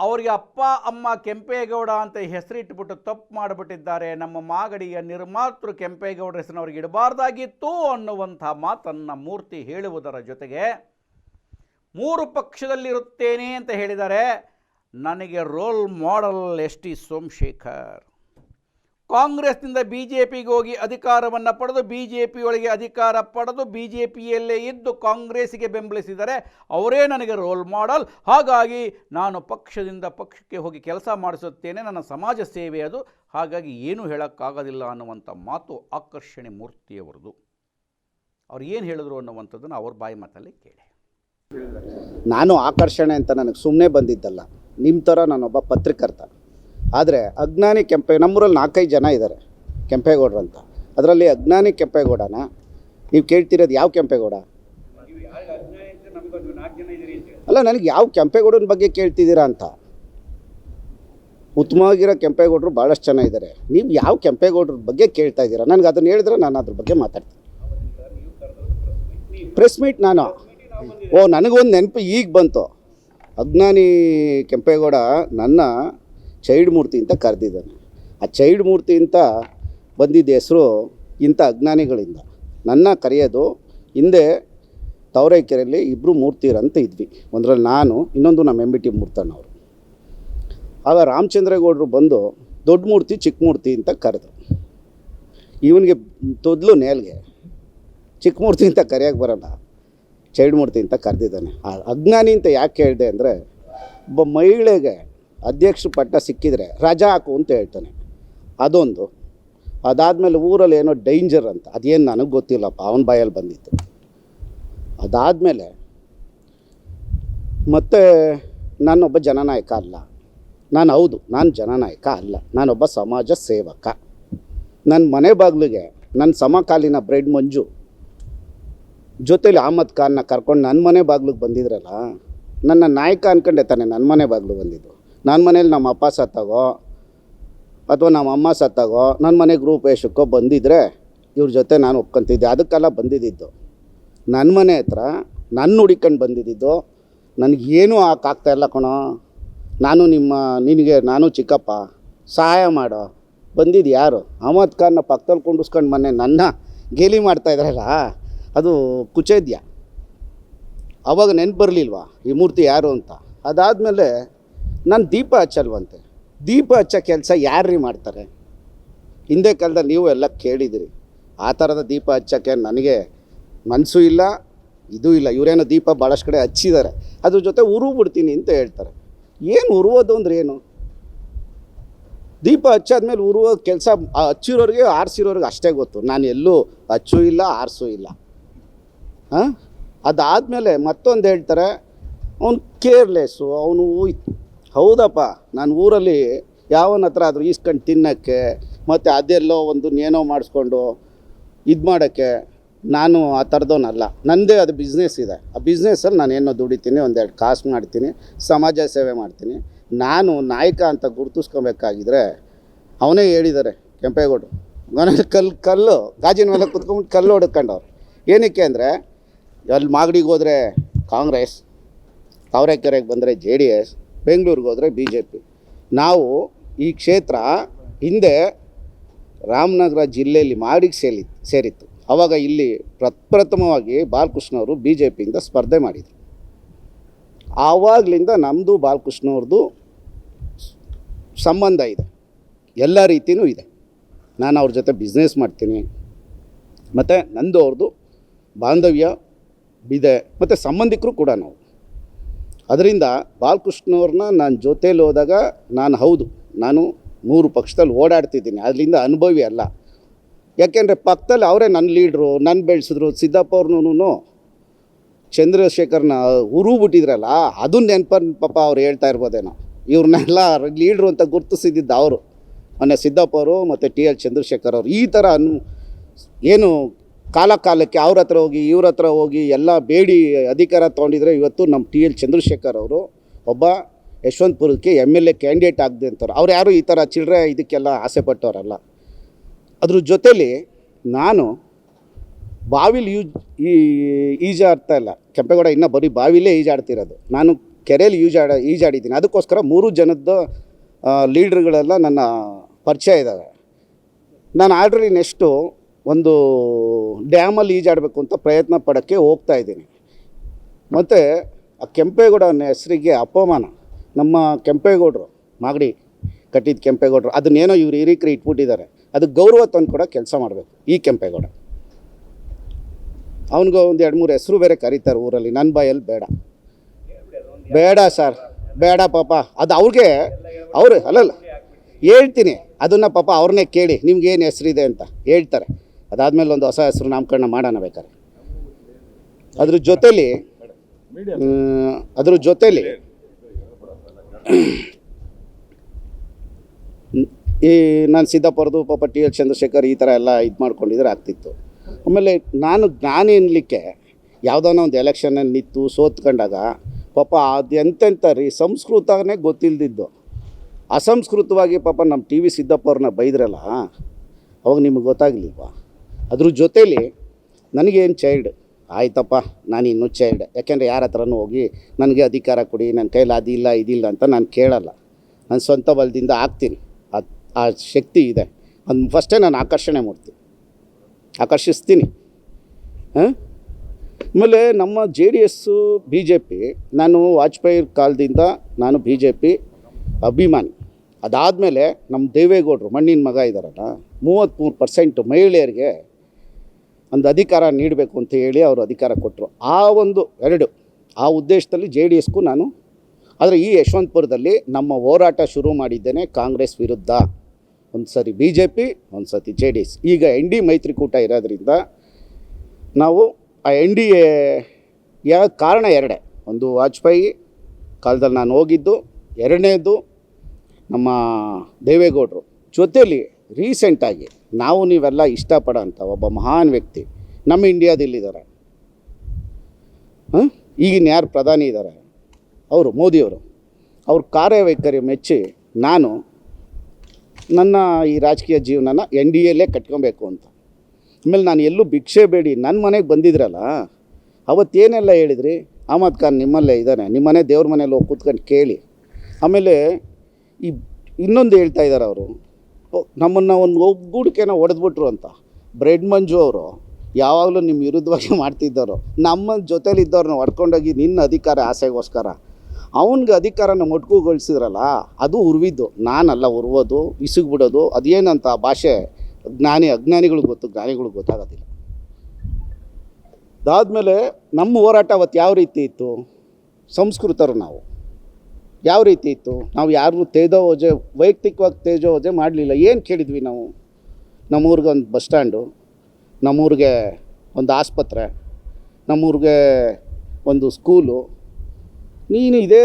ಅವರಿಗೆ ಅಪ್ಪ, ಅಮ್ಮ ಕೆಂಪೇಗೌಡ ಅಂತ ಹೆಸರಿಟ್ಬಿಟ್ಟು ತಪ್ಪು ಮಾಡಿಬಿಟ್ಟಿದ್ದಾರೆ. ನಮ್ಮ ಮಾಗಡಿಯ ನಿರ್ಮಾತೃ ಕೆಂಪೇಗೌಡ ಹೆಸರನ್ನು ಅವ್ರಿಗೆ ಇಡಬಾರ್ದಾಗಿತ್ತು ಅನ್ನುವಂಥ ಮಾತನ್ನು ಮೂರ್ತಿ ಹೇಳುವುದರ ಜೊತೆಗೆ ಮೂರು ಪಕ್ಷದಲ್ಲಿರುತ್ತೇನೆ ಅಂತ ಹೇಳಿದ್ದಾರೆ ನನಗೆ role model S T Somashekar. ಕಾಂಗ್ರೆಸ್ನಿಂದ ಬಿ ಜೆ ಪಿಗೆ ಹೋಗಿ ಅಧಿಕಾರವನ್ನು ಪಡೆದು ಬಿ ಜೆ ಪಿಯೊಳಗೆ ಅಧಿಕಾರ ಪಡೆದು ಬಿ ಜೆ ಪಿಯಲ್ಲೇ ಇದ್ದು ಕಾಂಗ್ರೆಸ್ಸಿಗೆ ಬೆಂಬಲಿಸಿದರೆ ಅವರೇ ನನಗೆ ರೋಲ್ ಮಾಡಲ್. ಹಾಗಾಗಿ ನಾನು ಪಕ್ಷದಿಂದ ಪಕ್ಷಕ್ಕೆ ಹೋಗಿ ಕೆಲಸ ಮಾಡಿಸುತ್ತೇನೆ. ನನ್ನ ಸಮಾಜ ಸೇವೆ ಅದು. ಹಾಗಾಗಿ ಏನೂ ಹೇಳೋಕ್ಕಾಗೋದಿಲ್ಲ ಅನ್ನುವಂಥ ಮಾತು ಆಕರ್ಷಣೆ ಮೂರ್ತಿಯವರದು. ಅವ್ರು ಏನು ಹೇಳಿದ್ರು ಅನ್ನುವಂಥದ್ದನ್ನು ಅವ್ರ ಬಾಯಿ ಮಾತಲ್ಲಿ ಕೇಳಿ. ನಾನು ಆಕರ್ಷಣೆ ಅಂತ ನನಗೆ ಸುಮ್ಮನೆ ಬಂದಿದ್ದಲ್ಲ. ನಿಮ್ಮ ಥರ ನಾನೊಬ್ಬ ಪತ್ರಕರ್ತ. ಆದರೆ ಅಜ್ಞಾನಿ ಕೆಂಪೆ, ನಮ್ಮೂರಲ್ಲಿ ನಾಲ್ಕೈದು ಜನ ಇದ್ದಾರೆ ಕೆಂಪೇಗೌಡರು ಅಂತ. ಅದರಲ್ಲಿ ಅಜ್ಞಾನಿ ಕೆಂಪೇಗೌಡನ, ನೀವು ಕೇಳ್ತಿರೋದು ಯಾವ ಕೆಂಪೇಗೌಡ? ಅಲ್ಲ, ನನಗೆ ಯಾವ ಕೆಂಪೇಗೌಡನ ಬಗ್ಗೆ ಕೇಳ್ತಿದ್ದೀರಾ ಅಂತ. ಉತ್ತಮವಾಗಿರೋ ಕೆಂಪೇಗೌಡರು ಭಾಳಷ್ಟು ಜನ ಇದ್ದಾರೆ ನೀವು ಯಾವ ಕೆಂಪೇಗೌಡ್ರ ಬಗ್ಗೆ ಕೇಳ್ತಾ ಇದ್ದೀರಾ? ನನಗೆ ಅದನ್ನು ಹೇಳಿದ್ರೆ ನಾನು ಅದ್ರ ಬಗ್ಗೆ ಮಾತಾಡ್ತೀನಿ. ಪ್ರೆಸ್ ಮೀಟ್ ನಾನು. ಓ, ನನಗೊಂದು ನೆನಪು ಈಗ ಬಂತು. ಅಜ್ಞಾನಿ ಕೆಂಪೇಗೌಡ ನನ್ನ ಚೈಲ್ಡ್ ಮೂರ್ತಿ ಅಂತ ಕರೆದಿದ್ದಾನೆ. ಆ ಚೈಲ್ಡ್ ಮೂರ್ತಿ ಅಂತ ಬಂದಿದ್ದ ಹೆಸರು ಇಂಥ ಅಜ್ಞಾನಿಗಳಿಂದ. ನನ್ನ ಕರೆಯೋದು, ಹಿಂದೆ ತವರೈಕೆರೆಯಲ್ಲಿ ಇಬ್ಬರು ಮೂರ್ತಿರಂತ ಇದ್ವಿ. ಒಂದರಲ್ಲಿ ನಾನು, ಇನ್ನೊಂದು ನಮ್ಮ ಎಂ ಬಿ ಟಿ ಮೂರ್ತಣ್ಣವರು. ಆಗ ರಾಮಚಂದ್ರೇಗೌಡರು ಬಂದು, ದೊಡ್ಡ ಮೂರ್ತಿ, ಚಿಕ್ಕ ಮೂರ್ತಿ ಅಂತ ಕರೆದು ಇವನಿಗೆ ತೊದಲು ನೇಲ್ಗೆ ಚಿಕ್ಕ ಮೂರ್ತಿ ಅಂತ ಕರೆಯೋಕೆ ಬರಲ್ಲ. ಚೈಲ್ಡ್ ಮೂರ್ತಿ ಅಂತ ಕರೆದಿದ್ದಾನೆ. ಆ ಅಜ್ಞಾನಿ ಅಂತ ಯಾಕೆ ಹೇಳಿದೆ ಅಂದರೆ, ಒಬ್ಬ ಮಹಿಳೆಗೆ ಅಧ್ಯಕ್ಷ ಪಟ್ಟ ಸಿಕ್ಕಿದರೆ ರಜಾ ಹಾಕು ಅಂತ ಹೇಳ್ತಾನೆ. ಅದೊಂದು. ಅದಾದಮೇಲೆ ಊರಲ್ಲಿ ಏನೋ ಡೇಂಜರ್ ಅಂತ. ಅದೇನು ನನಗೆ ಗೊತ್ತಿಲ್ಲಪ್ಪ, ಅವನ ಬಾಯಲ್ಲಿ ಬಂದಿತ್ತು. ಅದಾದಮೇಲೆ ಮತ್ತೆ ನಾನೊಬ್ಬ ಜನನಾಯಕ ಅಲ್ಲ. ನಾನು ಹೌದು, ನಾನು ಜನನಾಯಕ ಅಲ್ಲ. ನಾನೊಬ್ಬ ಸಮಾಜ ಸೇವಕ. ನನ್ನ ಮನೆ ಬಾಗಿಲಿಗೆ ನನ್ನ ಸಮಕಾಲೀನ ಬ್ರೆಡ್ ಮಂಜು ಜೊತೇಲಿ ಅಹಮದ್ ಖಾನ್ನ ಕರ್ಕೊಂಡು ನನ್ನ ಮನೆ ಬಾಗಿಲಿಗೆ ಬಂದಿದ್ರಲ್ಲ, ನನ್ನ ನಾಯಕ ಅನ್ಕೊಂಡೆ ತಾನೆ ನನ್ನ ಮನೆ ಬಾಗಿಲು ಬಂದಿದ್ದು. ನನ್ನ ಮನೇಲಿ ನಮ್ಮ ಅಪ್ಪ ಸತ್ತಾಗೋ, ಅಥವಾ ನಮ್ಮ ಅಮ್ಮ ಸತ್ತಾಗೋ ನನ್ನ ಮನೆ ಗೃಹಪ್ರವೇಶಕ್ಕೋ ಬಂದಿದ್ದರೆ ಇವ್ರ ಜೊತೆ ನಾನು ಒಪ್ಕೊಂತಿದ್ದೆ. ಅದಕ್ಕೆಲ್ಲ ಬಂದಿದ್ದಿದ್ದು. ನನ್ನ ಮನೆ ಹತ್ರ ನನ್ನ ಹುಡಿಕೊಂಡು ಬಂದಿದ್ದಿದ್ದು. ನನಗೇನು ಇಲ್ಲ ಕಣೋ. ನಾನು ನಿಮ್ಮ, ನಿನಗೆ ನಾನು ಚಿಕ್ಕಪ್ಪ, ಸಹಾಯ ಮಾಡೋ. ಬಂದಿದ್ದು ಯಾರು? ಅಹಮದ್ ಖಾನ್ನ ಪಕ್ಕದಲ್ಲಿ ಕುಂಡಿಸ್ಕೊಂಡು ಮೊನ್ನೆ ನನ್ನ ಗೇಲಿ ಮಾಡ್ತಾ ಇದ್ರಲ್ಲ, ಅದು ಕುಚೇದ್ಯ. ಅವಾಗ ನೆನ್ಪು ಬರಲಿಲ್ವಾ? ಈ ಮೂರ್ತಿ ಯಾರು ಅಂತ? ಅದಾದಮೇಲೆ ನಾನು ದೀಪ ಹಚ್ಚಲ್ವಂತೆ. ದೀಪ ಹಚ್ಚೋ ಕೆಲಸ ಯಾರ್ರಿ ಮಾಡ್ತಾರೆ? ಹಿಂದೆ ಕಾಲದಲ್ಲಿ ನೀವು ಎಲ್ಲ ಕೇಳಿದಿರಿ. ಆ ಥರದ ದೀಪ ಹಚ್ಚೋಕ್ಕೆ ನನಗೆ ಮನಸ್ಸು ಇಲ್ಲ, ಇದು ಇಲ್ಲ. ಇವರೇನೋ ದೀಪ ಭಾಳಷ್ಟು ಕಡೆ ಹಚ್ಚಿದ್ದಾರೆ. ಅದ್ರ ಜೊತೆ ಉರು ಬಿಡ್ತೀನಿ ಅಂತ ಹೇಳ್ತಾರೆ. ಏನು ಉರುವುದು ಅಂದ್ರೆ ಏನು? ದೀಪ ಹಚ್ಚಾದ್ಮೇಲೆ ಉರುವ ಕೆಲಸ ಹಚ್ಚಿರೋರಿಗೆ, ಆರಿಸಿರೋರಿಗೆ ಅಷ್ಟೇ ಗೊತ್ತು. ನಾನು ಎಲ್ಲೂ ಹಚ್ಚು ಇಲ್ಲ, ಆರಿಸು ಇಲ್ಲ. ಹಾಂ? ಅದಾದಮೇಲೆ ಮತ್ತೊಂದು ಹೇಳ್ತಾರೆ, ಅವನು ಕೇರ್ಲೆಸ್ಸು ಅವನು ಹೌದಪ್ಪ, ನಾನು ಊರಲ್ಲಿ ಯಾವನ ಹತ್ರ ಆದರೂ ಈಸ್ಕೊಂಡು ತಿನ್ನೋಕ್ಕೆ, ಮತ್ತು ಅದೆಲ್ಲೋ ಒಂದು ಏನೋ ಮಾಡಿಸ್ಕೊಂಡು ಇದು ಮಾಡೋಕ್ಕೆ ನಾನು ಆ ಥರದವನಲ್ಲ. ನನ್ನದೇ ಅದು ಬಿಸ್ನೆಸ್ ಇದೆ. ಆ ಬಿಸ್ನೆಸ್ಸಲ್ಲಿ ನಾನು ಏನೋ ದುಡಿತೀನಿ, ಒಂದೆರಡು ಕಾಸು ಮಾಡ್ತೀನಿ, ಸಮಾಜ ಸೇವೆ ಮಾಡ್ತೀನಿ. ನಾನು ನಾಯಕ ಅಂತ ಗುರುತಿಸ್ಕೊಬೇಕಾಗಿದ್ರೆ ಅವನೇ ಹೇಳಿದ್ದಾರೆ ಕೆಂಪೇಗೌಡರು. ಮನೇಲಿ ಕಲ್ಲು ಕಲ್ಲು, ಗಾಜಿನ ಮೇಲೆ ಕುತ್ಕೊಂಡ್ಬಿಟ್ಟು ಕಲ್ಲು ಹೊಡ್ಕೊಂಡವ್ರು ಏನಕ್ಕೆ ಅಂದರೆ, ಅಲ್ಲಿ ಮಾಗಡಿಗೆ ಹೋದರೆ ಕಾಂಗ್ರೆಸ್ ತಾವರೆಕೆರೆಗೆ ಬಂದರೆ ಜೆ ಡಿ ಎಸ್ ಬೆಂಗಳೂರಿಗೆ ಹೋದರೆ ಬಿ ಜೆ ಪಿ ನಾವು ಈ ಕ್ಷೇತ್ರ ಹಿಂದೆ ರಾಮನಗರ ಜಿಲ್ಲೆಯಲ್ಲಿ ಮಾಡಿಗೆ ಸೇರಿ ಸೇರಿತ್ತು. ಆವಾಗ ಇಲ್ಲಿ ಪ್ರಪ್ರಥಮವಾಗಿ ಬಾಲಕೃಷ್ಣ ಅವರು ಬಿ ಜೆ ಪಿಯಿಂದ ಸ್ಪರ್ಧೆ ಮಾಡಿದರು. ಆವಾಗಲಿಂದ ನಮ್ಮದು ಬಾಲಕೃಷ್ಣವ್ರದ್ದು ಸಂಬಂಧ ಇದೆ. ಎಲ್ಲ ರೀತಿಯೂ ಇದೆ. ನಾನು ಅವ್ರ ಜೊತೆ ಬಿಸ್ನೆಸ್ ಮಾಡ್ತೀನಿ. ಮತ್ತು ನಂದು ಅವ್ರದ್ದು ಬಾಂಧವ್ಯ ಇದೆ. ಮತ್ತು ಸಂಬಂಧಿಕರು ಕೂಡ ನಾವು. ಅದರಿಂದ ಬಾಲಕೃಷ್ಣವ್ರನ್ನ ನಾನು ಜೊತೇಲಿ ಹೋದಾಗ ನಾನು ಹೌದು, ನಾನು ಮೂರು ಪಕ್ಷದಲ್ಲಿ ಓಡಾಡ್ತಿದ್ದೀನಿ. ಅದರಿಂದ ಅನುಭವಿ ಅಲ್ಲ. ಯಾಕೆಂದರೆ ಪಕ್ಕದಲ್ಲಿ ಅವರೇ ನನ್ನ ಲೀಡ್ರು ನನ್ನ ಬೆಳೆಸಿದ್ರು, ಸಿದ್ದಪ್ಪ ಅವ್ರನ್ನೂ ಚಂದ್ರಶೇಖರ್ನ ಉರು ಬಿಟ್ಟಿದ್ರಲ್ಲ, ಅದು ನೆನಪನ್ನು ಪಾಪ ಅವ್ರು ಹೇಳ್ತಾ ಇರ್ಬೋದೇನೋ. ಇವ್ರನ್ನೆಲ್ಲ ಲೀಡ್ರು ಅಂತ ಗುರುತಿಸಿದ್ದು ಅವರು. ಮೊನ್ನೆ ಸಿದ್ದಪ್ಪ ಅವರು ಮತ್ತು ಟಿ ಎಲ್ ಚಂದ್ರಶೇಖರ್ ಅವರು ಈ ಥರ ಏನು ಕಾಲ ಕಾಲಕ್ಕೆ ಅವ್ರ ಹತ್ರ ಹೋಗಿ, ಇವ್ರ ಹತ್ರ ಹೋಗಿ ಎಲ್ಲ ಬೇಡಿ ಅಧಿಕಾರ ತೊಗೊಂಡಿದ್ರೆ ಇವತ್ತು ನಮ್ಮ ಟಿ ಎಲ್ ಚಂದ್ರಶೇಖರ್ ಅವರು ಒಬ್ಬ ಯಶವಂತಪುರಕ್ಕೆ ಎಂ ಎಲ್ ಎ ಕ್ಯಾಂಡಿಡೇಟ್ ಆಗದೆ ಅಂತಾರೆ. ಅವ್ರು ಯಾರು ಈ ಥರ ಚಿಲ್ಲರೆ ಇದಕ್ಕೆಲ್ಲ ಆಸೆ ಪಟ್ಟವರಲ್ಲ. ಅದ್ರ ಜೊತೇಲಿ ನಾನು ಬಾವಿಲಿ ಯೂಜ್ ಈ ಈಜಾಡ್ತಾ ಇಲ್ಲ. ಕೆಂಪೇಗೌಡ ಇನ್ನೂ ಬರೀ ಬಾವಿಲೇ ಈಜಾಡ್ತಿರೋದು. ನಾನು ಕೆರೆಯಲ್ಲಿ ಈಜಾಡ ಈಜಾಡಿದ್ದೀನಿ. ಅದಕ್ಕೋಸ್ಕರ ಮೂರು ಜನದ್ದು ಲೀಡ್ರ್ಗಳೆಲ್ಲ ನನ್ನ ಪರಿಚಯ ಇದ್ದಾವೆ ನಾನು ಆಲ್ರೆಡಿ ನೆಕ್ಸ್ಟು ಒಂದು ಡ್ಯಾಮಲ್ಲಿ ಈಜಾಡಬೇಕು ಅಂತ ಪ್ರಯತ್ನ ಪಡೋಕ್ಕೆ ಹೋಗ್ತಾ ಇದ್ದೀನಿ. ಮತ್ತು ಆ ಕೆಂಪೇಗೌಡ ಅನ್ನೋ ಹೆಸರಿಗೆ ಅಪಮಾನ. ನಮ್ಮ ಕೆಂಪೇಗೌಡರು, ಮಾಗಡಿ ಕಟ್ಟಿದ ಕೆಂಪೇಗೌಡರು, ಅದನ್ನೇನೋ ಇವ್ರು ಹಿರೀಕರು ಇಟ್ಬಿಟ್ಟಿದ್ದಾರೆ. ಅದಕ್ಕೆ ಗೌರವ ತಂದು ಕೂಡ ಕೆಲಸ ಮಾಡಬೇಕು ಈ ಕೆಂಪೇಗೌಡ. ಅವನಿಗೆ ಒಂದು ಎರಡು ಮೂರು ಹೆಸರು ಬೇರೆ ಕರೀತಾರೆ ಊರಲ್ಲಿ. ನನ್ನ ಬಾಯಲ್ಲಿ ಬೇಡ. ಬೇಡ ಸರ್. ಬೇಡ ಪಾಪ. ಅದು ಅವ್ರಿಗೆ, ಅವರು ಅಲ್ಲಲ್ಲ, ಹೇಳ್ತೀನಿ. ಅದನ್ನು ಪಾಪ ಅವ್ರನ್ನೇ ಕೇಳಿ, ನಿಮ್ಗೇನು ಹೆಸರಿದೆ ಅಂತ ಹೇಳ್ತಾರೆ. ಅದಾದಮೇಲೆ ಒಂದು ಹೊಸ ಹೆಸರು ನಾಮಕರಣ ಮಾಡೋಣ ಬೇಕಾದ್ರೆ. ಅದ್ರ ಜೊತೇಲಿ ಅದ್ರ ಜೊತೇಲಿ ಈ ನಾನು ಸಿದ್ದಪ್ಪರದು ಪಾಪ ಟಿ ಎಲ್ ಚಂದ್ರಶೇಖರ್ ಈ ಥರ ಎಲ್ಲ ಇದು ಮಾಡ್ಕೊಂಡಿದ್ರೆ ಆಗ್ತಿತ್ತು. ಆಮೇಲೆ ನಾನು ಜ್ಞಾನಿ ಅನ್ನಲಿಕ್ಕೆ ಯಾವುದಾನ ಒಂದು ಎಲೆಕ್ಷನಲ್ಲಿ ನಿಂತು ಸೋತ್ಕೊಂಡಾಗ ಪಾಪ ಅದು ಎಂತೆಂಥ ರೀ ಸಂಸ್ಕೃತನೇ ಗೊತ್ತಿಲ್ದಿದ್ದು. ಅಸಂಸ್ಕೃತವಾಗಿ ಪಾಪ ನಮ್ಮ ಟಿ ವಿ ಸಿದ್ದಪ್ಪ ಅವ್ರನ್ನ ಬೈದ್ರಲ್ಲ ಅವಾಗ ನಿಮಗೆ ಗೊತ್ತಾಗಲಿಲ್ವಾ? ಅದ್ರ ಜೊತೇಲಿ ನನಗೇನು ಚೈಲ್ಡ್? ಆಯ್ತಪ್ಪ, ನಾನು ಇನ್ನೂ ಚೈಲ್ಡ್. ಯಾಕೆಂದರೆ ಯಾರ ಹತ್ರನೂ ಹೋಗಿ ನನಗೆ ಅಧಿಕಾರ ಕೊಡಿ ನನ್ನ ಕೈಲಿ ಅದಿಲ್ಲ ಇದಿಲ್ಲ ಅಂತ ನಾನು ಕೇಳಲ್ಲ. ನಾನು ಸ್ವಂತ ಬಲದಿಂದ ಆಗ್ತೀನಿ ಅದು, ಆ ಶಕ್ತಿ ಇದೆ. ಅದು ಫಸ್ಟೇ ನಾನು ಆಕರ್ಷಣೆ ಮಾಡ್ತೀನಿ. ಆಕರ್ಷಿಸ್ತೀನಿ. ಹಾಂ? ಆಮೇಲೆ ನಮ್ಮ J D S B J P ನಾನು ವಾಜಪೇಯಿ ಕಾಲದಿಂದ ನಾನು ಬಿ ಜೆ ಪಿ ಅಭಿಮಾನಿ. ಅದಾದಮೇಲೆ ನಮ್ಮ ದೇವೇಗೌಡರು, ಮಣ್ಣಿನ ಮಗ ಇದ್ದಾರಲ್ಲ ಮೂವತ್ತ್ಮೂರು ಪರ್ಸೆಂಟ್ ಮಹಿಳೆಯರಿಗೆ ಒಂದು ಅಧಿಕಾರ ನೀಡಬೇಕು ಅಂತ ಹೇಳಿ ಅವರು ಅಧಿಕಾರ ಕೊಟ್ಟರು. ಆ ಒಂದು ಎರಡು, ಆ ಉದ್ದೇಶದಲ್ಲಿ ಜೆ ಡಿ ಎಸ್ಗೂ ನಾನು, ಆದರೆ ಈ ಯಶವಂತಪುರದಲ್ಲಿ ನಮ್ಮ ಹೋರಾಟ ಶುರು ಮಾಡಿದ್ದೇನೆ ಕಾಂಗ್ರೆಸ್ ವಿರುದ್ಧ. ಒಂದು ಸರಿ ಬಿ ಜೆ ಪಿ ಒಂದು ಸರ್ತಿ ಜೆ ಡಿ ಎಸ್. ಈಗ ಎನ್ ಡಿ ಮೈತ್ರಿಕೂಟ ಇರೋದ್ರಿಂದ ನಾವು ಆ ಎನ್ ಡಿ ಎ ಕಾರಣ ಎರಡೇ. ಒಂದು ವಾಜಪೇಯಿ ಕಾಲದಲ್ಲಿ ನಾನು ಹೋಗಿದ್ದು, ಎರಡನೇದು ನಮ್ಮ ದೇವೇಗೌಡರು. ಜೊತೆಯಲ್ಲಿ ರೀಸೆಂಟಾಗಿ ನಾವು ನೀವೆಲ್ಲ ಇಷ್ಟಪಡೋಂಥ ಒಬ್ಬ ಮಹಾನ್ ವ್ಯಕ್ತಿ ನಮ್ಮ ಇಂಡಿಯಾದಲ್ಲಿದ್ದಾರೆ. ಹಾಂ ಈಗಿನ ಯಾರು ಪ್ರಧಾನಿ ಇದ್ದಾರೆ? ಅವರು, ಮೋದಿಯವರು. ಅವ್ರ ಕಾರ್ಯವೈಖರಿ ಮೆಚ್ಚಿ ನಾನು ನನ್ನ ಈ ರಾಜಕೀಯ ಜೀವನನ ಎನ್ ಡಿ ಎಲ್ಲೇ ಕಟ್ಕೊಬೇಕು ಅಂತ. ಆಮೇಲೆ ನಾನು ಎಲ್ಲೂ ಭಿಕ್ಷೆ ಬೇಡಿ ನನ್ನ ಮನೆಗೆ ಬಂದಿದ್ರಲ್ಲ, ಅವತ್ತೇನೆಲ್ಲ ಹೇಳಿದ್ರಿ? ಅಹಮದ್ ಖಾನ್ ನಿಮ್ಮಲ್ಲೇ ಇದ್ದಾನೆ, ನಿಮ್ಮನೆ ದೇವ್ರ ಮನೇಲಿ ಹೋಗಿ ಕೂತ್ಕೊಂಡು ಕೇಳಿ. ಆಮೇಲೆ ಈ ಇನ್ನೊಂದು ಹೇಳ್ತಾ ಇದ್ದಾರೆ ಅವರು. ನಮ್ಮನ್ನು ಒಂದು ಒಗ್ಗೂಡಿಕೆನ ಹೊಡೆದ್ಬಿಟ್ರು ಅಂತ. ಬ್ರೆಡ್ ಮಂಜು ಅವರು ಯಾವಾಗಲೂ ನಿಮ್ಮ ವಿರುದ್ಧವಾಗಿ ಮಾಡ್ತಿದ್ದವರು. ನಮ್ಮ ಜೊತೇಲಿ ಇದ್ದವ್ರನ್ನ ಹೊಡ್ಕೊಂಡೋಗಿ ನಿನ್ನ ಅಧಿಕಾರ ಆಸೆಗೋಸ್ಕರ. ಅವನಿಗೆ ಅಧಿಕಾರನ ಮೊಟ್ಕುಗೊಳಿಸಿದ್ರಲ್ಲ, ಅದು ಉರ್ವಿದ್ದು. ನಾನಲ್ಲ ಉರ್ವೋದು ಬಿಡೋದು ಅದೇನಂತ ಭಾಷೆ ಜ್ಞಾನಿ, ಅಜ್ಞಾನಿಗಳಿಗೆ ಗೊತ್ತು, ಜ್ಞಾನಿಗಳಿಗೆ ಗೊತ್ತಾಗೋದಿಲ್ಲ. ಅದಾದಮೇಲೆ ನಮ್ಮ ಹೋರಾಟ ಅವತ್ತು ಯಾವ ರೀತಿ ಇತ್ತು? ಸಂಸ್ಕೃತರು ನಾವು. ಯಾವ ರೀತಿ ಇತ್ತು? ನಾವು ಯಾರನ್ನೂ ತೇಜೋವಜೆ ವೈಯಕ್ತಿಕವಾಗಿ ತೇಜೋವಜೆ ಮಾಡಲಿಲ್ಲ. ಏನು ಕೇಳಿದ್ವಿ ನಾವು? ನಮ್ಮೂರಿಗೆ ಒಂದು ಬಸ್ ಸ್ಟ್ಯಾಂಡು, ನಮ್ಮೂರಿಗೆ ಒಂದು ಆಸ್ಪತ್ರೆ, ನಮ್ಮೂರಿಗೆ ಒಂದು ಸ್ಕೂಲು. ನೀನು ಇದೇ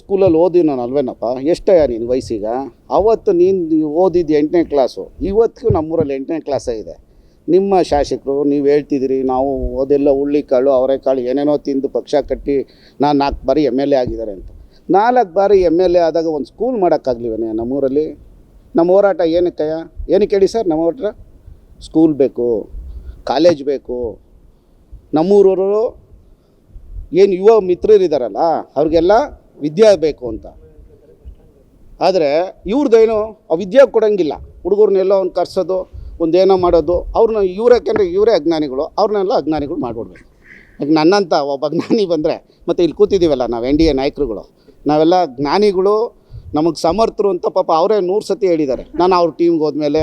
ಸ್ಕೂಲಲ್ಲಿ ನಾನು ಅಲ್ವೇನಪ್ಪ? ಎಷ್ಟಯ್ಯ ನೀನು ವಯಸ್ಸೀಗ? ಅವತ್ತು ನೀನು ಓದಿದ್ದು ಎಂಟನೇ ಕ್ಲಾಸು. ಇವತ್ತಿಗೂ ನಮ್ಮೂರಲ್ಲಿ ಎಂಟನೇ ಕ್ಲಾಸೇ ಇದೆ. ನಿಮ್ಮ ಶಾಸಕರು, ನೀವು ಹೇಳ್ತಿದ್ದೀರಿ, ನಾವು ಓದೆಲ್ಲ ಹುಳ್ಳಿಕಾಳು ಅವರೆಕಾಳು ಏನೇನೋ ತಿಂದು ಪಕ್ಷ ಕಟ್ಟಿ ನಾನು ನಾಲ್ಕು ಬಾರಿ ಎಂ ಎಲ್ ಎ ಆಗಿದ್ದಾರೆ ಅಂತ. ನಾಲ್ಕು ಬಾರಿ ಎಂ ಎಲ್ ಎ ಆದಾಗ ಒಂದು ಸ್ಕೂಲ್ ಮಾಡೋಕ್ಕಾಗ್ಲಿವನೇ ನಮ್ಮೂರಲ್ಲಿ. ನಮ್ಮ ಹೋರಾಟ ಏನಕ್ಕಯ್ಯ ಏನಕ್ಕೆ ಹೇಳಿ ಸರ್ ನಮ್ಮ ಹೋರಾಟ? ಸ್ಕೂಲ್ ಬೇಕು ಕಾಲೇಜ್ ಬೇಕು. ನಮ್ಮೂರವರು ಏನು ಯುವ ಮಿತ್ರರಿದ್ದಾರಲ್ಲ ಅವ್ರಿಗೆಲ್ಲ ವಿದ್ಯೆ ಬೇಕು ಅಂತ. ಆದರೆ ಇವ್ರದ್ದೇನು ಆ ವಿದ್ಯೆ ಕೊಡೋಂಗಿಲ್ಲ. ಹುಡುಗರನ್ನೆಲ್ಲ ಒಂದು ಕರ್ಸೋದು ಒಂದೇನೋ ಮಾಡೋದು, ಅವ್ರನ್ನ ಇವ್ರು ಯಾಕೆಂದರೆ ಇವರೇ ಅಜ್ಞಾನಿಗಳು, ಅವ್ರನ್ನೆಲ್ಲ ಅಜ್ಞಾನಿಗಳು ಮಾಡಿಬಿಡ್ಬೇಕು. ಈಗ ನನ್ನಂಥ ಒಬ್ಬ ಅಜ್ಞಾನಿ ಬಂದರೆ, ಮತ್ತು ಇಲ್ಲಿ ಕೂತಿದ್ದೀವಲ್ಲ ನಾವು ಎನ್ ಡಿ ಎ ನಾಯಕರುಗಳು ನಾವೆಲ್ಲ ಜ್ಞಾನಿಗಳು, ನಮಗೆ ಸಮರ್ಥರು ಅಂತ ಪಾಪ ಅವರೇ ನೂರು ಸತಿ ಹೇಳಿದ್ದಾರೆ. ನಾನು ಅವ್ರ ಟೀಮ್ಗೆ ಹೋದ್ಮೇಲೆ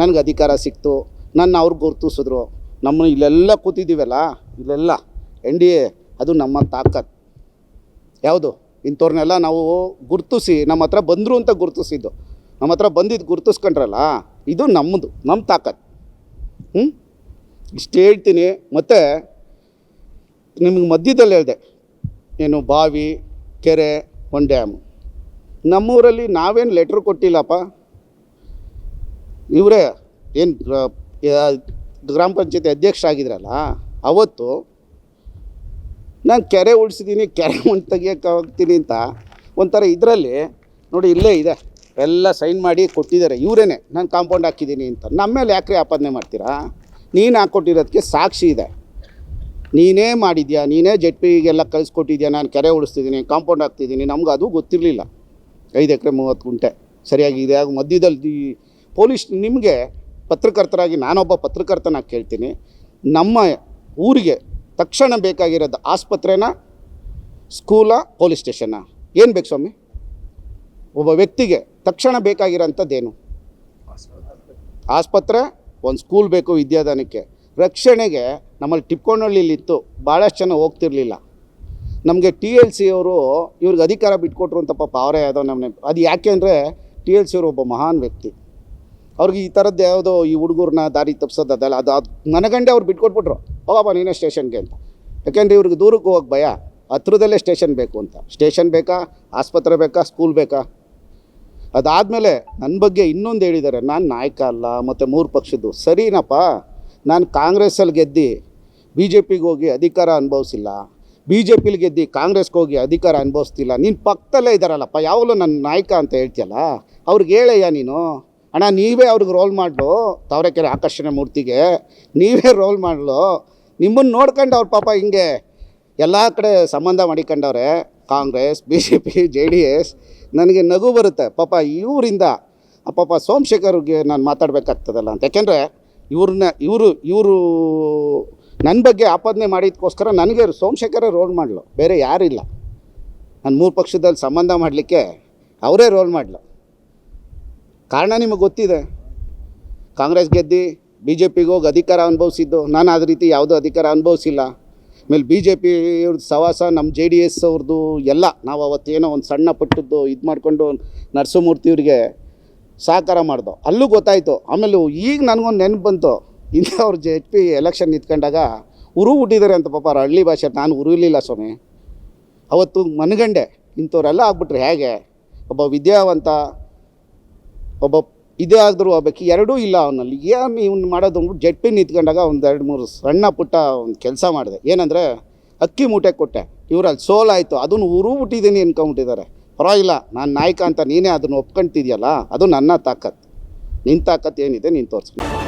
ನನಗೆ ಅಧಿಕಾರ ಸಿಕ್ತು ನನ್ನ ಅವ್ರಿಗೆ ಗುರುತಿಸಿದ್ರು. ನಮ್ಮ ಇಲ್ಲೆಲ್ಲ ಕೂತಿದ್ದೀವಲ್ಲ, ಇಲ್ಲೆಲ್ಲ ಎನ್ ಡಿ ಎ ಅದು ನಮ್ಮ ತಾಕತ್. ಯಾವುದು? ಇಂಥವ್ರನ್ನೆಲ್ಲ ನಾವು ಗುರುತಿಸಿ, ನಮ್ಮ ಹತ್ರ ಬಂದರು ಅಂತ ಗುರುತಿಸಿದ್ದು. ನಮ್ಮ ಹತ್ರ ಬಂದಿದ್ದು ಗುರುತಿಸ್ಕೊಂಡ್ರಲ್ಲ, ಇದು ನಮ್ಮದು ನಮ್ಮ ತಾಕತ್. ಹ್ಞೂ ಇಷ್ಟು ಹೇಳ್ತೀನಿ. ಮತ್ತು ನಿಮಗೆ ಮಧ್ಯದಲ್ಲಿ ಹೇಳಿದೆ, ಏನು ಬಾವಿ, ಕೆರೆ ಒಂದು ಡ್ಯಾಮು ನಮ್ಮೂರಲ್ಲಿ ನಾವೇನು ಲೆಟ್ರ್ ಕೊಟ್ಟಿಲ್ಲಪ್ಪ? ಇವರೇ ಏನು ಗ್ರಾಮ ಪಂಚಾಯತಿ ಅಧ್ಯಕ್ಷ ಆಗಿದ್ರಲ್ಲ, ಅವತ್ತು ನಾನು ಕೆರೆ ಉಳಿಸಿದ್ದೀನಿ ಕೆರೆ ಮಣ್ಣು ತೆಗಿಯೋಕೆ ಹೋಗ್ತೀನಿ ಅಂತ ಒಂಥರ ಇದರಲ್ಲಿ ನೋಡಿ ಇಲ್ಲೇ ಇದೆ. ಎಲ್ಲ ಸೈನ್ ಮಾಡಿ ಕೊಟ್ಟಿದ್ದಾರೆ. ಇವರೇನೆ, ನಾನು ಕಾಂಪೌಂಡ್ ಹಾಕಿದ್ದೀನಿ ಅಂತ. ನಮ್ಮ ಮೇಲೆ ಯಾಕ್ರಿ ಆಪಾದನೆ ಮಾಡ್ತೀರಾ? ನೀನು ಹಾಕ್ಕೊಟ್ಟಿರೋದಕ್ಕೆ ಸಾಕ್ಷಿ ಇದೆ. ನೀನೇ ಮಾಡಿದ್ಯಾ? ನೀನೇ ಜೆಟ್ ಪಿಗೆಲ್ಲ ಕಳಿಸ್ಕೊಟ್ಟಿದ್ಯಾ? ನಾನು ಕೆರೆ ಉಳಿಸ್ತಿದ್ದೀನಿ, ಕಾಂಪೌಂಡ್ ಹಾಕ್ತಿದ್ದೀನಿ. ನಮ್ಗೆ ಅದು ಗೊತ್ತಿರಲಿಲ್ಲ. ಐದು ಎಕರೆ ಮೂವತ್ತು ಗುಂಟೆ. ಸರಿಯಾಗಿ ಇದೆ. ಆಗ ಮಧ್ಯದಲ್ಲಿ ಪೊಲೀಸ್ ನಿಮಗೆ ಪತ್ರಕರ್ತರಾಗಿ, ನಾನೊಬ್ಬ ಪತ್ರಕರ್ತನ ಕೇಳ್ತೀನಿ. ನಮ್ಮ ಊರಿಗೆ ತಕ್ಷಣ ಬೇಕಾಗಿರೋದು ಆಸ್ಪತ್ರೆನ, ಸ್ಕೂಲ, ಪೊಲೀಸ್ ಸ್ಟೇಷನ್ನ ಏನು ಬೇಕು ಸ್ವಾಮಿ? ಒಬ್ಬ ವ್ಯಕ್ತಿಗೆ ತಕ್ಷಣ ಬೇಕಾಗಿರೋಂಥದ್ದೇನು? ಆಸ್ಪತ್ರೆ, ಒಂದು ಸ್ಕೂಲ್ ಬೇಕು ವಿದ್ಯಾದಾನಕ್ಕೆ. ರಕ್ಷಣೆಗೆ ನಮ್ಮಲ್ಲಿ ಟಿಪ್ಕೊಂಡಳ್ಳಿಲಿತ್ತು ಭಾಳಷ್ಟು ಜನ ಹೋಗ್ತಿರ್ಲಿಲ್ಲ. ನಮಗೆ ಟಿ ಎಲ್ ಸಿ ಅವರು ಇವ್ರಿಗೆ ಅಧಿಕಾರ ಬಿಟ್ಕೊಟ್ರು ಅಂತ ಪಾಪ ಅವರೇ ಯಾವುದೋ ನಮ್ಮ ಅದು ಯಾಕೆ ಅಂದರೆ ಟಿ ಎಲ್ ಸಿ ಅವರು ಒಬ್ಬ ಮಹಾನ್ ವ್ಯಕ್ತಿ. ಅವ್ರಿಗೆ ಈ ಥರದ್ದು ಯಾವುದೋ ಈ ಹುಡುಗರನ್ನ ದಾರಿ ತಪ್ಪಿಸೋದು ಅದಲ್ಲ, ಅದು ಅದು ನನಗಂಡೆ ಅವ್ರು ಬಿಟ್ಕೊಟ್ಬಿಟ್ರು. ಹೋಗಪ್ಪ ನೀನೇ ಸ್ಟೇಷನ್ಗೆ ಅಂತ. ಯಾಕೆಂದರೆ ಇವ್ರಿಗೆ ದೂರಕ್ಕೆ ಹೋಗಕ್ಕೆ ಭಯ. ಹತ್ರದಲ್ಲೇ ಸ್ಟೇಷನ್ ಬೇಕು ಅಂತ. ಸ್ಟೇಷನ್ ಬೇಕಾ? ಆಸ್ಪತ್ರೆ ಬೇಕಾ? ಸ್ಕೂಲ್ ಬೇಕಾ? ಅದಾದಮೇಲೆ ನನ್ನ ಬಗ್ಗೆ ಇನ್ನೊಂದು ಹೇಳಿದ್ದಾರೆ ನಾನು ನಾಯಕ ಅಲ್ಲ, ಮತ್ತು ಮೂರು ಪಕ್ಷದ್ದು. ಸರಿನಪ್ಪ, ನಾನು ಕಾಂಗ್ರೆಸ್ಸಲ್ಲಿ ಗೆದ್ದು ಬಿ ಜೆ ಪಿಗೆ ಹೋಗಿ ಅಧಿಕಾರ ಅನುಭವಿಸಿಲ್ಲ ಬಿ ಜೆ ಪಿಲಿ ಗೆದ್ದು ಕಾಂಗ್ರೆಸ್ಗೆ ಹೋಗಿ ಅಧಿಕಾರ ಅನುಭವಿಸ್ತಿಲ್ಲ. ನೀನು ಪಕ್ಕದಲ್ಲೇ ಇದ್ದಾರಲ್ಲಪ್ಪ ಯಾವಾಗಲೂ ನನ್ನ ನಾಯಕ ಅಂತ ಹೇಳ್ತಿಯಲ್ಲ, ಅವ್ರಿಗೆ ಹೇಳಯ್ಯ ನೀನು. ಅಣ್ಣ, ನೀವೇ ಅವ್ರಿಗೆ ರೋಲ್ ಮಾಡಲು ತಾವರೆಕೆರೆ ಆಕರ್ಷಣೆ ಮೂರ್ತಿಗೆ ನೀವೇ ರೋಲ್ ಮಾಡಲು ನಿಮ್ಮನ್ನು ನೋಡ್ಕೊಂಡು ಅವ್ರ ಪಾಪ ಹಿಂಗೆ ಎಲ್ಲ ಕಡೆ ಸಂಬಂಧ ಮಾಡಿಕೊಂಡವ್ರೆ, Congress B J P J D S, ನನಗೆ ನಗು ಬರುತ್ತೆ. ಪಾಪ ಇವರಿಂದ ಪಾಪ ಸೋಮಶೇಖರ್ಗೆ ನಾನು ಮಾತಾಡಬೇಕಾಗ್ತದಲ್ಲ ಅಂತ. ಯಾಕೆಂದರೆ ಇವ್ರನ್ನ, ಇವರು ಇವರು ನನ್ನ ಬಗ್ಗೆ ಆಪಾದನೆ ಮಾಡಿದ್ದಕ್ಕೋಸ್ಕರ ನನಗೆ ಸೋಮಶೇಖರ ರೋಲ್ ಮಾಡಲು. ಬೇರೆ ಯಾರಿಲ್ಲ. ನಾನು ಮೂರು ಪಕ್ಷದಲ್ಲಿ ಸಂಬಂಧ ಮಾಡಲಿಕ್ಕೆ ಅವರೇ ರೋಲ್ ಮಾಡಲು. ಕಾರಣ ನಿಮಗೆ ಗೊತ್ತಿದೆ. ಕಾಂಗ್ರೆಸ್ ಗೆದ್ದು ಬಿ ಜೆ ಪಿಗೆ ಹೋಗಿ ಅಧಿಕಾರ ಅನುಭವಿಸಿದ್ದು. ನಾನು ಅದ ರೀತಿ ಯಾವುದೂ ಅಧಿಕಾರ ಅನುಭವಿಸಿಲ್ಲ. ಆಮೇಲೆ ಬಿ ಜೆ ಪಿ ಇವ್ರದ್ದು ಸವಾಸ ನಮ್ಮ ಜೆ ಡಿ ಎಸ್ ಅವ್ರದ್ದು ಎಲ್ಲ. ನಾವು ಅವತ್ತೇನೋ ಒಂದು ಸಣ್ಣ ಪಟ್ಟದ್ದು ಇದು ಮಾಡಿಕೊಂಡು ನರಸಿಂಹಮೂರ್ತಿಯವ್ರಿಗೆ ಸಹಕಾರ ಮಾಡ್ದೋ. ಅಲ್ಲೂ ಗೊತ್ತಾಯಿತು. ಆಮೇಲೆ ಈಗ ನನಗೊಂದು ನೆನಪು ಬಂತು. ಹಿಂದೆ ಅವ್ರು ಜೆ ಪಿ ಎಲೆಕ್ಷನ್ ನಿಂತ್ಕೊಂಡಾಗ ಉರು ಹುಟ್ಟಿದ್ದಾರೆ ಅಂತ ಪಾಪ ಹಳ್ಳಿ ಭಾಷೆ, ನಾನು ಉರುಲಿಲ್ಲ ಸ್ವಾಮಿ. ಅವತ್ತು ಮನಗಂಡೆ ಇಂಥವ್ರೆಲ್ಲ ಆಗ್ಬಿಟ್ರೆ ಹೇಗೆ? ಒಬ್ಬ ವಿದ್ಯಾವಂತ, ಒಬ್ಬ ಇದೇ ಆದರೂ ಒಬ್ಬಕ್ಕೆ ಎರಡೂ ಇಲ್ಲ ಅವನಲ್ಲಿ. ಏನು ಇವ್ನು ಮಾಡೋದು? ಜೆಟ್ ಪಿ ನಿಂತ್ಕೊಂಡಾಗ ಒಂದು ಎರಡು ಮೂರು ಸಣ್ಣ ಪುಟ್ಟ ಒಂದು ಕೆಲಸ ಮಾಡಿದೆ. ಏನಂದರೆ ಅಕ್ಕಿ ಮೂಟೆ ಕೊಟ್ಟೆ. ಇವರಲ್ಲಿ ಸೋಲಾಯಿತು ಅದನ್ನು ಉರು ಬಿಟ್ಟಿದ್ದೀನಿ ಅನ್ಕೊಂಬಿಟ್ಟಿದ್ದಾರೆ ಪರವಾಗಿಲ್ಲ, ನಾನು ನಾಯಕ ಅಂತ ನೀನೇ ಅದನ್ನು ಒಪ್ಕೊಂತಿದ್ಯಲ್ಲ, ಅದು ನನ್ನ ತಾಕತ್ತು ನಿನ್ನ ತಾಕತ್ತು ಏನಿದೆ ನೀನು ತೋರಿಸ್ತೀನಿ